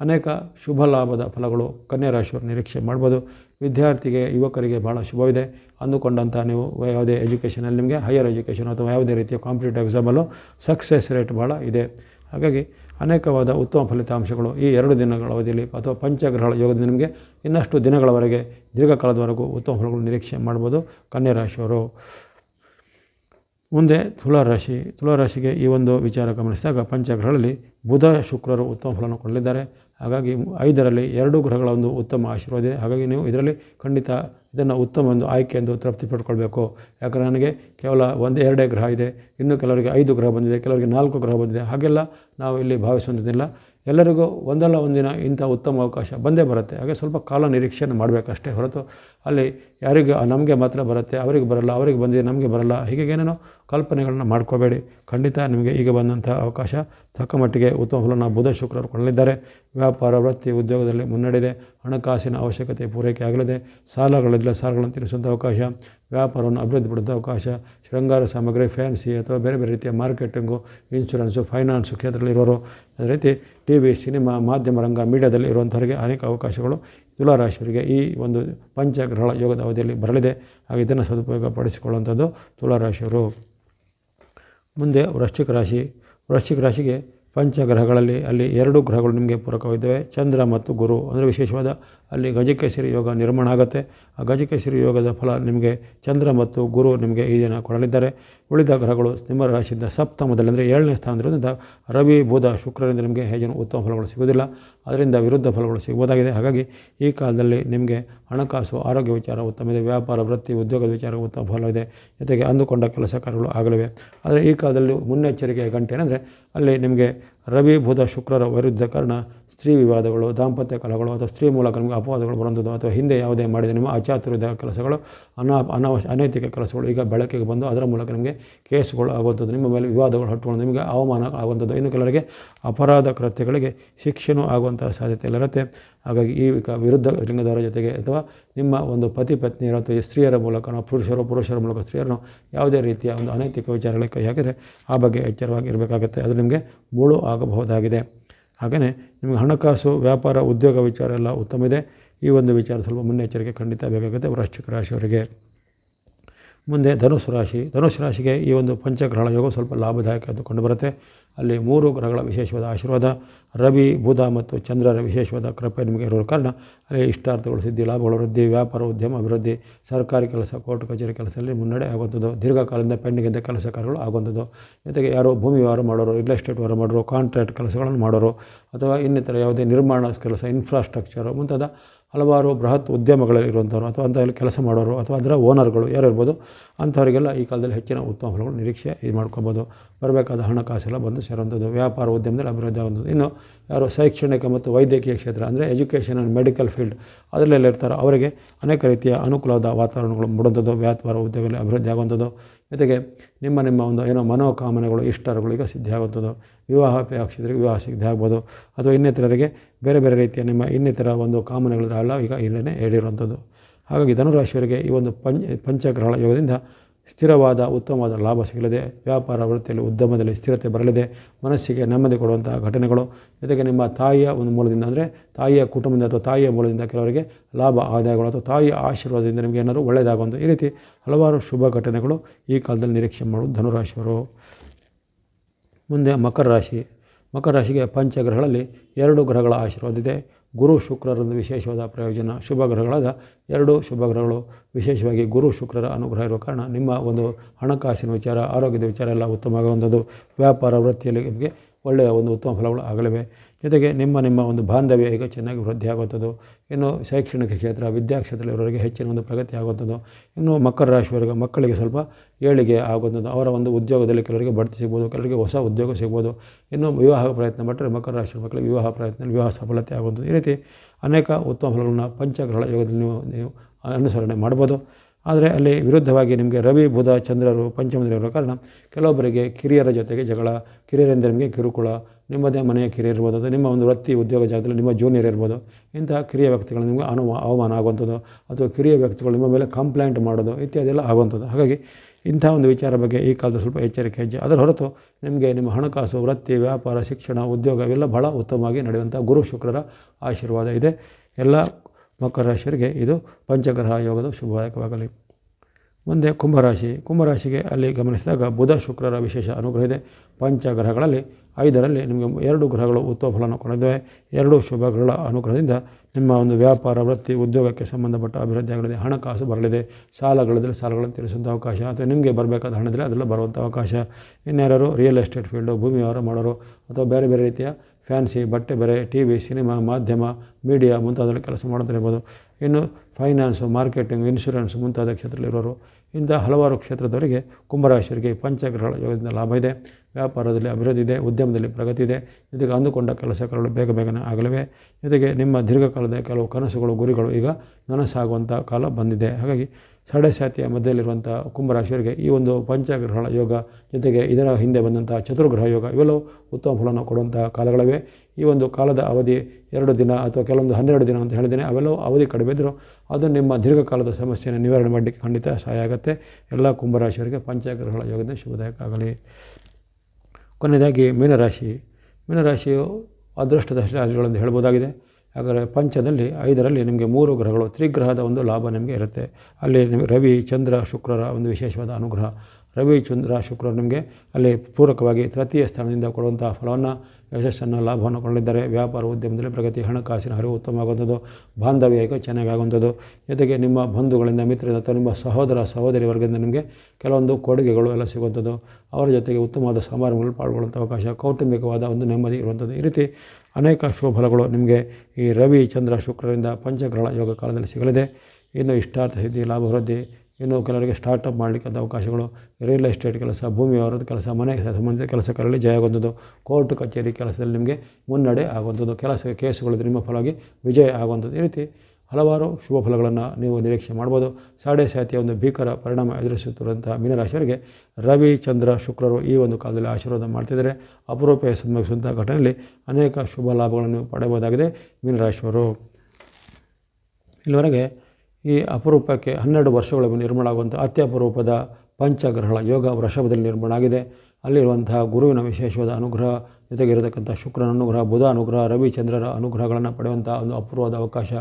ಅನೇಕ ಶುಭ ಲಾಭದ ಫಲಗಳು ರಾಶಿಯವರು ನಿರೀಕ್ಷೆ ಮಾಡ್ಬೋದು. ವಿದ್ಯಾರ್ಥಿಗೆ, ಯುವಕರಿಗೆ ಭಾಳ ಶುಭವಿದೆ. ಅಂದುಕೊಂಡಂಥ ನೀವು ಯಾವುದೇ ಎಜುಕೇಷನಲ್ಲಿ ನಿಮಗೆ ಹೈಯರ್ ಎಜುಕೇಷನ್ ಅಥವಾ ಯಾವುದೇ ರೀತಿಯ ಕಾಂಪಿಟೇಟಿವ್ ಎಕ್ಸಾಮಲ್ಲೂ ಸಕ್ಸಸ್ ರೇಟ್ ಭಾಳ ಇದೆ. ಹಾಗಾಗಿ ಅನೇಕವಾದ ಉತ್ತಮ ಫಲಿತಾಂಶಗಳು ಈ ಎರಡು ದಿನಗಳ ಅವಧಿಯಲ್ಲಿ ಅಥವಾ ಪಂಚಗ್ರಹಗಳ ಯೋಗದಿಂದ ನಿಮಗೆ ಇನ್ನಷ್ಟು ದಿನಗಳವರೆಗೆ ದೀರ್ಘಕಾಲದವರೆಗೂ ಉತ್ತಮ ಫಲಗಳು ನಿರೀಕ್ಷೆ ಮಾಡ್ಬೋದು ರಾಶಿಯವರು ಮುಂದೆ ತುಲಾರಾಶಿ. ತುಲಾರಾಶಿಗೆ ಈ ಒಂದು ವಿಚಾರ ಗಮನಿಸಿದಾಗ ಪಂಚಗ್ರಹಗಳಲ್ಲಿ ಬುಧ, ಶುಕ್ರರು ಉತ್ತಮ ಫಲವನ್ನು ಕೊಡಲಿದ್ದಾರೆ. ಹಾಗಾಗಿ ಐದರಲ್ಲಿ ಎರಡು ಗ್ರಹಗಳ ಒಂದು ಉತ್ತಮ ಆಶೀರ್ವಾದ ಇದೆ. ಹಾಗಾಗಿ ನೀವು ಇದರಲ್ಲಿ ಖಂಡಿತ ಇದನ್ನು ಉತ್ತಮ ಒಂದು ಆಯ್ಕೆ ಎಂದು ತೃಪ್ತಿ ಪಡ್ಕೊಳ್ಬೇಕು. ಯಾಕಂದರೆ ನನಗೆ ಕೇವಲ ಒಂದು ಎರಡೇ ಗ್ರಹ ಇದೆ. ಇನ್ನು ಕೆಲವರಿಗೆ ಐದು ಗ್ರಹ ಬಂದಿದೆ, ಕೆಲವರಿಗೆ ನಾಲ್ಕು ಗ್ರಹ ಬಂದಿದೆ. ಹಾಗೆಲ್ಲ ನಾವು ಇಲ್ಲಿ ಭಾವಿಸುವಂಥದ್ದಿಲ್ಲ. ಎಲ್ಲರಿಗೂ ಒಂದಲ್ಲ ಒಂದಿನ ಇಂಥ ಉತ್ತಮ ಅವಕಾಶ ಬಂದೇ ಬರುತ್ತೆ. ಹಾಗೆ ಸ್ವಲ್ಪ ಕಾಲ ನಿರೀಕ್ಷೆಯನ್ನು ಮಾಡಬೇಕಷ್ಟೇ ಹೊರತು ಅಲ್ಲಿ ಯಾರಿಗೆ ನಮಗೆ ಮಾತ್ರ ಬರುತ್ತೆ, ಅವರಿಗೆ ಬರಲ್ಲ, ಅವರಿಗೆ ಬಂದಿದೆ, ನಮಗೆ ಬರಲ್ಲ. ಹೀಗೆ ಏನೇನೋ ಕಲ್ಪನೆಗಳನ್ನ ಮಾಡ್ಕೋಬೇಡಿ. ಖಂಡಿತ ನಿಮಗೆ ಈಗ ಬಂದಂಥ ಅವಕಾಶ ತಕ್ಕ ಮಟ್ಟಿಗೆ ಉತ್ತಮ ಫಲನ ಬುಧ ಶುಕ್ರರು ಕೊಡಲಿದ್ದಾರೆ. ವ್ಯಾಪಾರ, ವೃತ್ತಿ, ಉದ್ಯೋಗದಲ್ಲಿ ಮುನ್ನಡೆದೆ. ಹಣಕಾಸಿನ ಅವಶ್ಯಕತೆ ಪೂರೈಕೆ ಆಗಲಿದೆ. ಸಾಲಗಳಿಲ್ಲ ಸಾಲಗಳನ್ನು ತಿಳಿಸುವಂಥ ಅವಕಾಶ, ವ್ಯಾಪಾರವನ್ನು ಅಭಿವೃದ್ಧಿಪಡಿಸಿದ ಅವಕಾಶ, ಶೃಂಗಾರ ಸಾಮಗ್ರಿ ಫ್ಯಾನ್ಸಿ ಅಥವಾ ಬೇರೆ ಬೇರೆ ರೀತಿಯ ಮಾರ್ಕೆಟಿಂಗು ಇನ್ಶೂರೆನ್ಸು ಫೈನಾನ್ಸು ಕ್ಷೇತ್ರದಲ್ಲಿರೋರು ಅದೇ ರೀತಿ ಟಿ ವಿ ಸಿನಿಮಾ ಮಾಧ್ಯಮ, ರಂಗ ಮೀಡಿಯಾದಲ್ಲಿ ಇರುವಂಥವರಿಗೆ ಅನೇಕ ಅವಕಾಶಗಳು ತುಲಾರಾಶಿಯವರಿಗೆ ಈ ಒಂದು ಪಂಚಗ್ರಹ ಯೋಗದ ಅವಧಿಯಲ್ಲಿ ಬರಲಿದೆ. ಹಾಗೆ ಇದನ್ನು ಸದುಪಯೋಗ ಪಡಿಸಿಕೊಳ್ಳುವಂಥದ್ದು ತುಲಾರಾಶಿಯವರು. ಮುಂದೆ ವೃಶ್ಚಿಕ ರಾಶಿ. ವೃಶ್ಚಿಕ ರಾಶಿಗೆ ಪಂಚಗ್ರಹಗಳಲ್ಲಿ ಅಲ್ಲಿ ಎರಡು ಗ್ರಹಗಳು ನಿಮಗೆ ಪೂರಕವಾಗಿದ್ದಾವೆ. ಚಂದ್ರ ಮತ್ತು ಗುರು, ಅಂದರೆ ವಿಶೇಷವಾದ ಅಲ್ಲಿ ಗಜಕೇಸರಿ ಯೋಗ ನಿರ್ಮಾಣ ಆಗುತ್ತೆ. ಆ ಗಜಕೇಸರಿ ಯೋಗದ ಫಲ ನಿಮಗೆ ಚಂದ್ರ ಮತ್ತು ಗುರು ನಿಮಗೆ ಈ ದಿನ ಕೊಡಲಿದ್ದಾರೆ. ಉಳಿದ ಗ್ರಹಗಳು ನಿಮ್ಮ ರಾಶಿಯಿಂದ ಸಪ್ತಮದಲ್ಲಿ ಅಂದರೆ ಏಳನೇ ಸ್ಥಾನದಿಂದ ರವಿ, ಬುಧ, ಶುಕ್ರರಿಂದ ನಿಮಗೆ ಹೆಚ್ಚಿನ ಉತ್ತಮ ಫಲಗಳು ಸಿಗುವುದಿಲ್ಲ. ಅದರಿಂದ ವಿರುದ್ಧ ಫಲಗಳು ಸಿಗ್ಬೋದಾಗಿದೆ. ಹಾಗಾಗಿ ಈ ಕಾಲದಲ್ಲಿ ನಿಮಗೆ ಹಣಕಾಸು, ಆರೋಗ್ಯ ವಿಚಾರ ಉತ್ತಮ ಇದೆ. ವ್ಯಾಪಾರ, ವೃತ್ತಿ, ಉದ್ಯೋಗದ ವಿಚಾರ ಉತ್ತಮ ಫಲವಿದೆ. ಜೊತೆಗೆ ಅಂದುಕೊಂಡ ಕೆಲಸ ಕಾರ್ಯಗಳು ಆಗಲಿವೆ. ಆದರೆ ಈ ಕಾಲದಲ್ಲಿ ಮುನ್ನೆಚ್ಚರಿಕೆಯ ಗಂಟೆ ಏನಂದರೆ ಅಲ್ಲಿ ನಿಮಗೆ ರವಿ, ಬುಧ, ಶುಕ್ರರ ವಿರುದ್ಧ ಕಾರಣ, ಸ್ತ್ರೀ ವಿವಾದಗಳು, ದಾಂಪತ್ಯ ಕಲಗಳು ಅಥವಾ ಸ್ತ್ರೀ ಮೂಲಕ ನಿಮಗೆ ಅಪವಾದಗಳು ಬರುವಂಥದ್ದು ಅಥವಾ ಹಿಂದೆ ಯಾವುದೇ ಮಾಡಿದ ನಿಮ್ಮ ಅಚಾತುರ್ಯದ ಕೆಲಸಗಳು, ಅನಾ, ಅನಾವಶ್ಯ, ಅನೈತಿಕ ಕೆಲಸಗಳು ಈಗ ಬೆಳಕಿಗೆ ಬಂದು ಅದರ ಮೂಲಕ ನಿಮಗೆ ಕೇಸುಗಳು ಆಗುವಂಥದ್ದು, ನಿಮ್ಮ ಮೇಲೆ ವಿವಾದಗಳು ಹಟ್ಟುಕೊಂಡು ನಿಮಗೆ ಅವಮಾನ ಆಗುವಂಥದ್ದು. ಇನ್ನು ಕೆಲವರಿಗೆ ಅಪರಾಧ ಕೃತ್ಯಗಳಿಗೆ ಶಿಕ್ಷೆನೂ ಆಗುವಂಥ ಸಾಧ್ಯತೆ ಇರುತ್ತೆ ಹಾಗಾಗಿ ಈ ವಿರುದ್ಧ ಲಿಂಗದವರ ಜೊತೆಗೆ ಅಥವಾ ನಿಮ್ಮ ಒಂದು ಪತಿ ಪತ್ನಿಯರು ಅಥವಾ ಸ್ತ್ರೀಯರ ಮೂಲಕ ಪುರುಷರು, ಪುರುಷರ ಮೂಲಕ ಸ್ತ್ರೀಯರನ್ನು ಯಾವುದೇ ರೀತಿಯ ಒಂದು ಅನೈತಿಕ ವಿಚಾರಗಳಿಗೆ ಕೈ ಹಾಕಿದರೆ ಆ ಬಗ್ಗೆ ಎಚ್ಚರವಾಗಿ ಇರಬೇಕಾಗುತ್ತೆ ಅದು ನಿಮಗೆ ಮೂಳು ಆಗಬಹುದಾಗಿದೆ. ಹಾಗೆಯೇ ನಿಮಗೆ ಹಣಕಾಸು, ವ್ಯಾಪಾರ, ಉದ್ಯೋಗ ವಿಚಾರ ಎಲ್ಲ ಉತ್ತಮ ಇದೆ. ಈ ಒಂದು ವಿಚಾರ ಸ್ವಲ್ಪ ಮುನ್ನೆಚ್ಚರಿಕೆ ಖಂಡಿತ ಬೇಕಾಗುತ್ತೆ ವೃಶ್ಚಿಕ ರಾಶಿಯವರಿಗೆ. ಮುಂದೆ ಧನುಸು ರಾಶಿ. ಧನುಸು ರಾಶಿಗೆ ಈ ಒಂದು ಪಂಚಗ್ರಹಣ ಯೋಗ ಸ್ವಲ್ಪ ಲಾಭದಾಯಕ ಎಂದು ಕಂಡುಬರುತ್ತೆ. ಅಲ್ಲಿ ಮೂರು ಗ್ರಹಗಳ ವಿಶೇಷವಾದ ಆಶೀರ್ವಾದ, ರವಿ, ಬುಧ ಮತ್ತು ಚಂದ್ರರ ವಿಶೇಷವಾದ ಕೃಪೆ ನಿಮಗೆ ಇರುವ ಕಾರಣ ಅಲ್ಲಿ ಇಷ್ಟಾರ್ಥಗಳು ಸಿದ್ಧಿ, ಲಾಭಗಳು ವೃದ್ಧಿ, ವ್ಯಾಪಾರ, ಉದ್ಯಮ ಅಭಿವೃದ್ಧಿ, ಸರ್ಕಾರಿ ಕೆಲಸ, ಕೋರ್ಟ್ ಕಚೇರಿ ಕೆಲಸದಲ್ಲಿ ಮುನ್ನಡೆ ಆಗುವಂಥದ್ದು, ದೀರ್ಘಕಾಲದಿಂದ ಪೆಂಡಿಂಗ್ ಇದ್ದ ಕೆಲಸ ಕಾರ್ಯಗಳು ಆಗುವಂಥದ್ದು. ಜೊತೆಗೆ ಯಾರೋ ಭೂಮಿ ವ್ಯವಹಾರ ಮಾಡೋರು, ರಿಯಲ್ ಎಸ್ಟೇಟ್ ವ್ಯವಹಾರ ಮಾಡೋರು, ಕಾಂಟ್ರಾಕ್ಟ್ ಕೆಲಸಗಳನ್ನು ಮಾಡೋರು ಅಥವಾ ಇನ್ನಿತರ ಯಾವುದೇ ನಿರ್ಮಾಣ ಕೆಲಸ ಇನ್ಫ್ರಾಸ್ಟ್ರಕ್ಚರು ಮುಂತಾದ ಹಲವಾರು ಬೃಹತ್ ಉದ್ಯಮಗಳಲ್ಲಿ ಇರುವಂಥವ್ರು ಅಥವಾ ಅಂಥಲ್ಲಿ ಕೆಲಸ ಮಾಡೋರು ಅಥವಾ ಅದರ ಓನರ್ಗಳು ಯಾರು ಇರ್ಬೋದು ಅಂಥವರಿಗೆಲ್ಲ ಈ ಕಾಲದಲ್ಲಿ ಹೆಚ್ಚಿನ ಉತ್ತಮ ಫಲಗಳು ನಿರೀಕ್ಷೆ ಇದು ಮಾಡ್ಕೊಬೋದು ಬರಬೇಕಾದ ಹಣಕಾಸೆಲ್ಲ ಬಂದು ಸೇರುವಂಥದ್ದು. ವ್ಯಾಪಾರ, ಉದ್ಯಮದಲ್ಲಿ ಅಭಿವೃದ್ಧಿ ಆಗುವಂಥದ್ದು. ಇನ್ನು ಯಾರು ಶೈಕ್ಷಣಿಕ ಮತ್ತು ವೈದ್ಯಕೀಯ ಕ್ಷೇತ್ರ ಅಂದರೆ ಎಜುಕೇಷನ್ ಆ್ಯಂಡ್ ಮೆಡಿಕಲ್ ಫೀಲ್ಡ್ ಅದರಲ್ಲೆಲ್ಲ ಇರ್ತಾರೋ. ಅವರಿಗೆ ಅನೇಕ ರೀತಿಯ ಅನುಕೂಲವಾದ ವಾತಾವರಣಗಳು ಮೂಡುವಂಥದ್ದು. ವ್ಯಾಪಾರ ಉದ್ಯಮದಲ್ಲಿ ಅಭಿವೃದ್ಧಿ ಆಗುವಂಥದ್ದು. ಜೊತೆಗೆ ನಿಮ್ಮ ನಿಮ್ಮ ಒಂದು ಏನೋ ಮನೋಕಾಮನೆಗಳು, ಇಷ್ಟರುಗಳು ಈಗ ಸಿದ್ಧಿ ಆಗುವಂಥದ್ದು. ವಿವಾಹ ಅಪೇಕ್ಷಿತರಿಗೆ ವಿವಾಹ ಸಿದ್ಧಿ ಆಗ್ಬೋದು. ಅಥವಾ ಇನ್ನಿತರರಿಗೆ ಬೇರೆ ಬೇರೆ ರೀತಿಯ ನಿಮ್ಮ ಇನ್ನಿತರ ಒಂದು ಕಾಮನೆಗಳೆಲ್ಲ ಈಗ ಇಲ್ಲೇ ಹೇಳಿರುವಂಥದ್ದು. ಹಾಗಾಗಿ ಧನುರಾಶಿಯವರಿಗೆ ಈ ಒಂದು ಪಂಚ ಪಂಚಗ್ರಹಗಳ ಯೋಗದಿಂದ ಸ್ಥಿರವಾದ, ಉತ್ತಮವಾದ ಲಾಭ ಸಿಗಲಿದೆ. ವ್ಯಾಪಾರ ವೃತ್ತಿಯಲ್ಲಿ ಉದ್ಯಮದಲ್ಲಿ ಸ್ಥಿರತೆ ಬರಲಿದೆ. ಮನಸ್ಸಿಗೆ ನೆಮ್ಮದಿ ಕೊಡುವಂತಹ ಘಟನೆಗಳು. ಜೊತೆಗೆ ನಿಮ್ಮ ತಾಯಿಯ ಒಂದು ಮೂಲದಿಂದ ಅಂದರೆ ತಾಯಿಯ ಕುಟುಂಬದಿಂದ ಅಥವಾ ತಾಯಿಯ ಮೂಲದಿಂದ ಕೆಲವರಿಗೆ ಲಾಭ ಆದಾಯಗಳು ಅಥವಾ ತಾಯಿಯ ಆಶೀರ್ವಾದದಿಂದ ನಿಮಗೆ ಏನಾದರೂ ಒಳ್ಳೆಯದಾಗುವಂಥ ಈ ರೀತಿ ಹಲವಾರು ಶುಭ ಘಟನೆಗಳು ಈ ಕಾಲದಲ್ಲಿ ನಿರೀಕ್ಷೆ ಮಾಡುವುದು ಧನುರಾಶಿಯವರು. ಮುಂದೆ ಮಕರ ರಾಶಿ. ಮಕರ ರಾಶಿಗೆ ಪಂಚಗ್ರಹಗಳಲ್ಲಿ ಎರಡು ಗ್ರಹಗಳ ಆಶೀರ್ವಾದ ಇದೆ. ಗುರು ಶುಕ್ರರೊಂದು ವಿಶೇಷವಾದ ಪ್ರಯೋಜನ. ಶುಭ ಗ್ರಹಗಳಾದ ಎರಡು ಶುಭ ಗ್ರಹಗಳು ವಿಶೇಷವಾಗಿ ಗುರು ಶುಕ್ರರ ಅನುಗ್ರಹ ಇರುವ ಕಾರಣ ನಿಮ್ಮ ಒಂದು ಹಣಕಾಸಿನ ವಿಚಾರ, ಆರೋಗ್ಯದ ವಿಚಾರ ಎಲ್ಲ ಉತ್ತಮವಾಗುವಂಥದ್ದು ವ್ಯಾಪಾರ ವೃತ್ತಿಯಲ್ಲಿ ನಿಮಗೆ ಒಳ್ಳೆಯ ಒಂದು ಉತ್ತಮ ಫಲಗಳು ಆಗಲಿವೆ. ಜೊತೆಗೆ ನಿಮ್ಮ ನಿಮ್ಮ ಒಂದು ಬಾಂಧವ್ಯ ಈಗ ಚೆನ್ನಾಗಿ ವೃದ್ಧಿ ಆಗುತ್ತದೋ ಇನ್ನು ಶೈಕ್ಷಣಿಕ ಕ್ಷೇತ್ರ ವಿದ್ಯಾಕ್ಷೇತ್ರದಲ್ಲಿರೋರಿಗೆ ಹೆಚ್ಚಿನ ಒಂದು ಪ್ರಗತಿ ಆಗುತ್ತದೋ ಇನ್ನು ಮಕರ ರಾಶಿಯವರಿಗೆ ಮಕ್ಕಳಿಗೆ ಸ್ವಲ್ಪ ಏಳಿಗೆ ಆಗುವಂಥದ್ದು. ಅವರ ಒಂದು ಉದ್ಯೋಗದಲ್ಲಿ ಕೆಲವರಿಗೆ ಬಡ್ತಿ ಸಿಗ್ಬೋದು, ಕೆಲವರಿಗೆ ಹೊಸ ಉದ್ಯೋಗ ಸಿಗ್ಬೋದು. ಇನ್ನು ವಿವಾಹ ಪ್ರಯತ್ನ ಪಟ್ಟರೆ ಮಕರ ರಾಶಿ ಮಕ್ಕಳಿಗೆ ವಿವಾಹ ಪ್ರಯತ್ನ ವಿವಾಹ ಸಫಲತೆ ಆಗುವಂಥದ್ದು. ಈ ರೀತಿ ಅನೇಕ ಉತ್ತಮ ಫಲಗಳನ್ನು ಪಂಚಗ್ರಹ ಯೋಗದಲ್ಲಿ ನೀವು ನೀವು ಅನುಸರಣೆ ಮಾಡ್ಬೋದು. ಆದರೆ ಅಲ್ಲಿ ವಿರುದ್ಧವಾಗಿ ನಿಮಗೆ ರವಿ, ಬುಧ, ಚಂದ್ರರು ಪಂಚಮದಲ್ಲಿರೋ ಕಾರಣ ಕೆಲವೊಬ್ಬರಿಗೆ ಕಿರಿಯರ ಜೊತೆಗೆ ಜಗಳ ಕಿರಿಯರಿಂದ ನಿಮಗೆ ಕಿರುಕುಳ ನಿಮ್ಮದೇ ಮನೆಯ ಕಿರಿಯ ಇರ್ಬೋದು ಅಥವಾ ನಿಮ್ಮ ಒಂದು ವೃತ್ತಿ ಉದ್ಯೋಗ ಜಾಗದಲ್ಲಿ ನಿಮ್ಮ ಜೂನಿಯರ್ ಇರ್ಬೋದು, ಇಂತಹ ಕಿರಿಯ ವ್ಯಕ್ತಿಗಳು ನಿಮಗೆ ಅನುಮ ಅವಮಾನ ಆಗುವಂಥದ್ದು ಅಥವಾ ಕಿರಿಯ ವ್ಯಕ್ತಿಗಳು ನಿಮ್ಮ ಮೇಲೆ ಕಂಪ್ಲೇಂಟ್ ಮಾಡೋದು ಇತ್ಯಾದಿ ಎಲ್ಲ ಆಗುವಂಥದ್ದು. ಹಾಗಾಗಿ ಇಂಥ ಒಂದು ವಿಚಾರ ಬಗ್ಗೆ ಈ ಕಾಲದ ಸ್ವಲ್ಪ ಎಚ್ಚರಿಕೆ ಹೆಜ್ಜೆ ಅದರ ಹೊರತು ನಿಮಗೆ ನಿಮ್ಮ ಹಣಕಾಸು, ವೃತ್ತಿ, ವ್ಯಾಪಾರ, ಶಿಕ್ಷಣ, ಉದ್ಯೋಗ ಇವೆಲ್ಲ ಬಹಳ ಉತ್ತಮವಾಗಿ ನಡೆಯುವಂಥ ಗುರು ಶುಕ್ರರ ಆಶೀರ್ವಾದ ಇದೆ. ಎಲ್ಲ ಮಕರ ರಾಶಿಯರಿಗೆ ಇದು ಪಂಚಗ್ರಹ ಯೋಗದ ಶುಭದಾಯಕವಾಗಲಿ. ಮುಂದೆ ಕುಂಭರಾಶಿ, ಕುಂಭರಾಶಿಗೆ ಅಲ್ಲಿ ಗಮನಿಸಿದಾಗ ಬುಧ ಶುಕ್ರರ ವಿಶೇಷ ಅನುಗ್ರಹ ಇದೆ. ಪಂಚಗ್ರಹಗಳಲ್ಲಿ, ಐದರಲ್ಲಿ ನಿಮಗೆ ಎರಡು ಗ್ರಹಗಳು ಉತ್ತಮ ಫಲವನ್ನು ಕೊಡಿದ್ದಾವೆ ಎರಡು ಶುಭಗ್ರಹಗಳ ಅನುಗ್ರಹದಿಂದ ನಿಮ್ಮ ಒಂದು ವ್ಯಾಪಾರ, ವೃತ್ತಿ, ಉದ್ಯೋಗಕ್ಕೆ ಸಂಬಂಧಪಟ್ಟ ಅಭಿವೃದ್ಧಿ ಆಗಲಿದೆ. ಹಣಕಾಸು ಬರಲಿದೆ. ಸಾಲಗಳಿದ್ದರೆ ಸಾಲಗಳನ್ನು ತಿಳಿಸುವಂಥ ಅವಕಾಶ ಅಥವಾ ನಿಮಗೆ ಬರಬೇಕಾದ ಹಣದಲ್ಲಿ ಅದೆಲ್ಲ ಬರುವಂಥ ಅವಕಾಶ. ಇನ್ಯಾರು ರಿಯಲ್ ಎಸ್ಟೇಟ್ ಫೀಲ್ಡು, ಭೂಮಿ ವ್ಯವಹಾರ ಮಾಡೋರು ಅಥವಾ ಬೇರೆ ಬೇರೆ ರೀತಿಯ ಫ್ಯಾನ್ಸಿ ಬಟ್ಟೆ, ಬೆರೆ ಟಿ ವಿ ಸಿನಿಮಾ, ಮಾಧ್ಯಮ, ಮೀಡಿಯಾ ಮುಂತಾದಲ್ಲಿ ಕೆಲಸ ಮಾಡೋದಿರ್ಬೋದು ಇನ್ನು ಫೈನಾನ್ಸು, ಮಾರ್ಕೆಟಿಂಗ್, ಇನ್ಶೂರೆನ್ಸ್ ಮುಂತಾದ ಕ್ಷೇತ್ರದಲ್ಲಿರೋರು ಇಂಥ ಹಲವಾರು ಕ್ಷೇತ್ರದವರಿಗೆ ಕುಂಭರಾಶಿಯವರಿಗೆ ಪಂಚಗ್ರಹಗಳ ಯೋಗದಿಂದ ಲಾಭ ಇದೆ. ವ್ಯಾಪಾರದಲ್ಲಿ ಅಭಿವೃದ್ಧಿ ಇದೆ, ಉದ್ಯಮದಲ್ಲಿ ಪ್ರಗತಿ ಇದೆ. ಜೊತೆಗೆ ಅಂದುಕೊಂಡ ಕೆಲಸಗಳು ಬೇಗ ಬೇಗನೆ ಆಗಲಿವೆ. ಜೊತೆಗೆ ನಿಮ್ಮ ದೀರ್ಘಕಾಲದ ಕೆಲವು ಕನಸುಗಳು, ಗುರಿಗಳು ಈಗ ನನಸಾಗುವಂಥ ಕಾಲ ಬಂದಿದೆ. ಹಾಗಾಗಿ ಸಡೆಸಾತಿಯ ಮಧ್ಯದಲ್ಲಿರುವಂಥ ಕುಂಭರಾಶಿಯವರಿಗೆ ಈ ಒಂದು ಪಂಚಗ್ರಹಗಳ ಯೋಗ, ಜೊತೆಗೆ ಇದರ ಹಿಂದೆ ಬಂದಂಥ ಚತುರ್ಗ್ರಹ ಯೋಗ ಇವೆಲ್ಲವೂ ಉತ್ತಮ ಫಲವನ್ನು ಕೊಡುವಂಥ ಕಾಲಗಳಿವೆ. ಈ ಒಂದು ಕಾಲದ ಅವಧಿ ಎರಡು ದಿನ ಅಥವಾ ಕೆಲವೊಂದು ಹನ್ನೆರಡು ದಿನ ಅಂತ ಹೇಳಿದ್ದೇನೆ, ಅವೆಲ್ಲವೂ ಅವಧಿ ಕಡಿಮೆ ಇದ್ದರೂ ಅದು ನಿಮ್ಮ ದೀರ್ಘಕಾಲದ ಸಮಸ್ಯೆಯನ್ನು ನಿವಾರಣೆ ಮಾಡಲಿಕ್ಕೆ ಖಂಡಿತ ಸಹಾಯ ಆಗುತ್ತೆ. ಎಲ್ಲ ಕುಂಭರಾಶಿಯವರಿಗೆ ಪಂಚಗ್ರಹಗಳ ಯೋಗದಿಂದ ಶುಭದಾಯಕ ಆಗಲಿ. ಕೊನೆಯದಾಗಿ ಮೀನರಾಶಿ. ಮೀನರಾಶಿಯು ಅದೃಷ್ಟದ ರಾಶಿಗಳೆಂದು ಹೇಳ್ಬೋದಾಗಿದೆ. ಹಾಗಾದರೆ ಪಂಚದಲ್ಲಿ, ಐದರಲ್ಲಿ ನಿಮಗೆ ಮೂರು ಗ್ರಹಗಳು, ತ್ರಿಗ್ರಹದ ಒಂದು ಲಾಭ ನಿಮಗೆ ಇರುತ್ತೆ. ಅಲ್ಲಿ ನಿಮಗೆ ರವಿ, ಚಂದ್ರ, ಶುಕ್ರರ ಒಂದು ವಿಶೇಷವಾದ ಅನುಗ್ರಹ. ರವಿ, ಚಂದ್ರ ಶುಕ್ರ ನಿಮಗೆ ಅಲ್ಲಿ ಪೂರಕವಾಗಿ ತೃತೀಯ ಸ್ಥಾನದಿಂದ ಕೊಡುವಂಥ ಫಲವನ್ನು ಯಶಸ್ಸನ್ನು ಲಾಭವನ್ನು ಕೊಳ್ಳಿದ್ದಾರೆ ವ್ಯಾಪಾರ ಉದ್ಯಮದಲ್ಲಿ ಪ್ರಗತಿ ಹಣಕಾಸಿನ ಹರಿವು ಉತ್ತಮವಾಗುವಂಥದ್ದು. ಬಾಂಧವ್ಯ ಚೆನ್ನಾಗಿ ಆಗುವಂಥದ್ದು ಜೊತೆಗೆ ನಿಮ್ಮ ಬಂಧುಗಳಿಂದ, ಮಿತ್ರರಿಂದ, ಅಥವಾ ನಿಮ್ಮ ಸಹೋದರ ಸಹೋದರಿ ವರ್ಗದಿಂದ ನಿಮಗೆ ಕೆಲವೊಂದು ಕೊಡುಗೆಗಳು ಎಲ್ಲ ಸಿಗುವಂಥದ್ದು. ಅವರ ಜೊತೆಗೆ ಉತ್ತಮವಾದ ಸಮಾರಂಭಗಳು ಪಾಲ್ಗೊಳ್ಳುವಂಥ ಅವಕಾಶ, ಕೌಟುಂಬಿಕವಾದ ಒಂದು ನೆಮ್ಮದಿ ಇರುವಂಥದ್ದು. ಈ ರೀತಿ ಅನೇಕ ಶುಭಫಲಗಳು ನಿಮಗೆ ಈ ರವಿ, ಚಂದ್ರ, ಶುಕ್ರರಿಂದ ಪಂಚಗ್ರಹಣ ಯೋಗ ಕಾಲದಲ್ಲಿ ಸಿಗಲಿದೆ. ಇನ್ನು ಇಷ್ಟಾರ್ಥ ಸಿದ್ಧಿ, ಲಾಭ, ವೃದ್ಧಿ ಇನ್ನು ಕೆಲವರಿಗೆ ಸ್ಟಾರ್ಟಪ್ ಮಾಡಲಿಕ್ಕಂಥ ಅವಕಾಶಗಳು ರಿಯಲ್ ಎಸ್ಟೇಟ್ ಕೆಲಸ, ಭೂಮಿ ವ್ಯವಹಾರದ ಕೆಲಸ ಮನೆಗೆ ಸಂಬಂಧಿತ ಕೆಲಸಗಳಲ್ಲಿ ಜಯ ಆಗುವಂಥದ್ದು ಕೋರ್ಟ್ ಕಚೇರಿ ಕೆಲಸದಲ್ಲಿ ನಿಮಗೆ ಮುನ್ನಡೆ ಆಗುವಂಥದ್ದು, ಕೆಲಸ ಕೇಸುಗಳು ನಿಮ್ಮ ಫಲವಾಗಿ ವಿಜಯ ಆಗುವಂಥದ್ದು ಈ ರೀತಿ ಹಲವಾರು ಶುಭ ಫಲಗಳನ್ನು ನೀವು ನಿರೀಕ್ಷೆ ಮಾಡ್ಬೋದು. ಸಾಡೆ ಸಾತಿಯ ಒಂದು ಭೀಕರ ಪರಿಣಾಮ ಎದುರಿಸುತ್ತಿರುವಂಥ ಮೀನರಾಶಿಯವರಿಗೆ ರವಿ, ಚಂದ್ರ, ಶುಕ್ರರು ಈ ಒಂದು ಕಾಲದಲ್ಲಿ ಆಶೀರ್ವಾದ ಮಾಡ್ತಿದ್ದಾರೆ. ಅಪರೂಪ ಸಂಭವಿಸುವಂಥ ಘಟನೆಯಲ್ಲಿ ಅನೇಕ ಶುಭ ಲಾಭಗಳನ್ನು ಪಡೆಯಬಹುದಾಗಿದೆ ಮೀನರಾಶಿಯವರು. ಇಲ್ಲಿವರೆಗೆ ಈ ಅಪರೂಪಕ್ಕೆ ಹನ್ನೆರಡು ವರ್ಷಗಳ ನಿರ್ಮಾಣ ಆಗುವಂಥ ಅತ್ಯಪರೂಪದ ಪಂಚಗ್ರಹಗಳ ಯೋಗ ವೃಷಭದಲ್ಲಿ ನಿರ್ಮಾಣ ಆಗಿದೆ. ಅಲ್ಲಿರುವಂತಹ ಗುರುವಿನ ವಿಶೇಷವಾದ ಅನುಗ್ರಹ ಜೊತೆಗೆ ಇರತಕ್ಕಂಥ ಶುಕ್ರನ ಅನುಗ್ರಹ, ಬುಧ ಅನುಗ್ರಹ ರವಿಚಂದ್ರರ ಅನುಗ್ರಹಗಳನ್ನು ಪಡೆಯುವಂಥ ಒಂದು ಅಪೂರ್ವದ ಅವಕಾಶ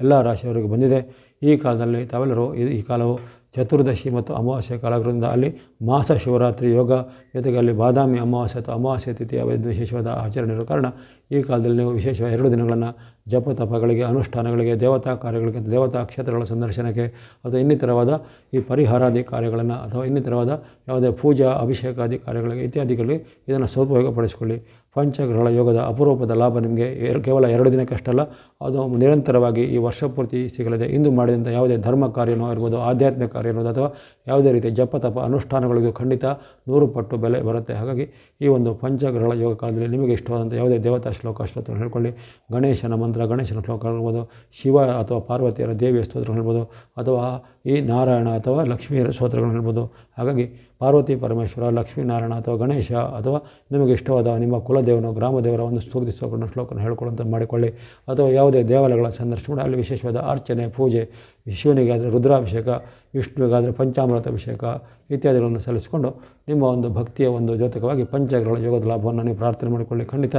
ಎಲ್ಲ ರಾಶಿಯವರಿಗೆ ಬಂದಿದೆ. ಈ ಕಾಲದಲ್ಲಿ ತಾವೆಲ್ಲರೂ ಈ ಕಾಲವು ಚತುರ್ದಶಿ ಮತ್ತು ಅಮಾವಾಸ್ಯೆ ಕಾಲಗಳಿಂದ ಅಲ್ಲಿ ಮಾಸ ಶಿವರಾತ್ರಿ ಯೋಗ, ಜೊತೆಗೆ ಅಲ್ಲಿ ಬಾದಾಮಿ ಅಮಾವಾಸ್ಯ ಅಥವಾ ಅಮಾವಾಸ್ಯೆ ತಿಥಿಯ ವಿಶೇಷವಾದ ಆಚರಣೆ ಇರುವ ಕಾರಣ ಈ ಕಾಲದಲ್ಲಿ ನೀವು ವಿಶೇಷವಾಗಿ ಎರಡು ದಿನಗಳನ್ನು ಜಪ ತಪಗಳಿಗೆ, ಅನುಷ್ಠಾನಗಳಿಗೆ, ದೇವತಾ ಕಾರ್ಯಗಳಿಗೆ ದೇವತಾ ಕ್ಷೇತ್ರಗಳ ಸಂದರ್ಶನಕ್ಕೆ ಅಥವಾ ಇನ್ನಿತರವಾದ ಈ ಪರಿಹಾರಾದಿ ಕಾರ್ಯಗಳನ್ನು ಅಥವಾ ಇನ್ನಿತರವಾದ ಯಾವುದೇ ಪೂಜಾ, ಅಭಿಷೇಕಾದಿ ಕಾರ್ಯಗಳಿಗೆ ಇತ್ಯಾದಿಗಳಿಗೆ ಇದನ್ನು ಸದುಪಯೋಗಪಡಿಸಿಕೊಳ್ಳಿ. ಪಂಚಗ್ರಹಗಳ ಯೋಗದ ಅಪರೂಪದ ಲಾಭ ನಿಮಗೆ ಕೇವಲ ಎರಡು ದಿನಕ್ಕಷ್ಟಲ್ಲ ಅದು ನಿರಂತರವಾಗಿ ಈ ವರ್ಷ ಪೂರ್ತಿ ಸಿಗಲಿದೆ. ಇಂದು ಮಾಡಿದಂಥ ಯಾವುದೇ ಧರ್ಮ ಕಾರ್ಯನೋ ಇರ್ಬೋದು, ಆಧ್ಯಾತ್ಮಿಕ ಕಾರ್ಯನೋ ಅಥವಾ ಯಾವುದೇ ರೀತಿ ಜಪ ತಪ ಅನುಷ್ಠಾನಗಳಿಗೂ ಖಂಡಿತ ನೂರು ಪಟ್ಟು ಬೆಲೆ ಬರುತ್ತೆ. ಹಾಗಾಗಿ ಈ ಒಂದು ಪಂಚಗ್ರಹಗಳ ಯೋಗ ಕಾಲದಲ್ಲಿ ನಿಮಗೆ ಇಷ್ಟವಾದಂಥ ಯಾವುದೇ ದೇವತಾ ಶ್ಲೋಕ ಸ್ತೋತ್ರ ಹೇಳ್ಕೊಳ್ಳಿ. ಗಣೇಶನ ಮಂತ್ರ, ಗಣೇಶನ ಶ್ಲೋಕ ಹೇಳ್ಬೋದು, ಶಿವ ಅಥವಾ ಪಾರ್ವತಿಯರ ದೇವಿಯ ಸ್ತೋತ್ರ ಹೇಳ್ಬೋದು, ಅಥವಾ ಈ ನಾರಾಯಣ ಅಥವಾ ಲಕ್ಷ್ಮಿಯರ ಸ್ತೋತ್ರಗಳನ್ನು ಹೇಳ್ಬೋದು. ಹಾಗಾಗಿ ಪಾರ್ವತಿ ಪರಮೇಶ್ವರ ಲಕ್ಷ್ಮೀನಾರಾಯಣ ಅಥವಾ ಗಣೇಶ ಅಥವಾ ನಿಮಗೆ ಇಷ್ಟವಾದ ನಿಮ್ಮ ಕುಲದೇವನ ಗ್ರಾಮದೇವರ ಒಂದು ಸ್ತೂರ್ತಿ ಸ್ತೋತ್ರನ ಶ್ಲೋಕನ ಹೇಳ್ಕೊಳ್ಳುವಂಥ ಮಾಡಿಕೊಳ್ಳಿ. ಅಥವಾ ಯಾವುದೇ ದೇವಾಲಯಗಳ ಸಂದರ್ಶನ ಅಲ್ಲಿ ವಿಶೇಷವಾದ ಅರ್ಚನೆ, ಪೂಜೆ, ಶಿವನಿಗಾದರೆ ರುದ್ರಾಭಿಷೇಕ, ವಿಷ್ಣುವಿಗಾದರೆ ಪಂಚಾಮೃತ ಅಭಿಷೇಕ ಇತ್ಯಾದಿಗಳನ್ನು ಸಲ್ಲಿಸಿಕೊಂಡು ನಿಮ್ಮ ಒಂದು ಭಕ್ತಿಯ ಒಂದು ಜ್ಯೋತಕವಾಗಿ ಪಂಚಗ್ರಹಗಳ ಯೋಗದ ಲಾಭವನ್ನು ನೀವು ಪ್ರಾರ್ಥನೆ ಮಾಡಿಕೊಳ್ಳಿ. ಖಂಡಿತ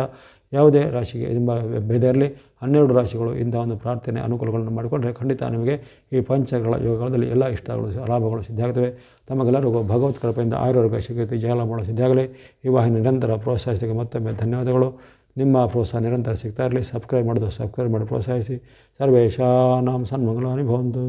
ಯಾವುದೇ ರಾಶಿಗೆ ನಿಮ್ಮ ಇರಲಿ, ಹನ್ನೆರಡು ರಾಶಿಗಳು ಇಂಥ ಒಂದು ಪ್ರಾರ್ಥನೆ ಅನುಕೂಲಗಳನ್ನು ಮಾಡಿಕೊಂಡ್ರೆ ಖಂಡಿತ ನಿಮಗೆ ಈ ಪಂಚಗ್ರಹ ಯೋಗಗಳಲ್ಲಿ ಎಲ್ಲ ಇಷ್ಟಗಳು ಲಾಭಗಳು ಸಿದ್ಧಾಗ್ತವೆ. ತಮಗೆಲ್ಲರಿಗೂ ಭಗವತ್ ಕೃಪೆಯಿಂದ ಆಯುರ್ವೇಗ ಸಿಗುತ್ತೆ ಜಯ ಮಾಡಲು ಸಿದ್ಧಾಗಲಿ. ಈ ನಿರಂತರ ಪ್ರೋತ್ಸಾಹಿಸಿದ ಮತ್ತೊಮ್ಮೆ ಧನ್ಯವಾದಗಳು. ನಿಮ್ಮ ಪ್ರೋತ್ಸಾಹ ನಿರಂತರ ಸಿಗ್ತಾ ಇರಲಿ. ಸಬ್ಸ್ಕ್ರೈಬ್ ಮಾಡೋದು ಸಬ್ಸ್ಕ್ರೈಬ್ ಮಾಡಿ ಪ್ರೋತ್ಸಾಹಿಸಿ. ಸರ್ವೇಶಾನಾಂ ಸನ್ಮಂಗಲಾನಿ ಭವಂತು.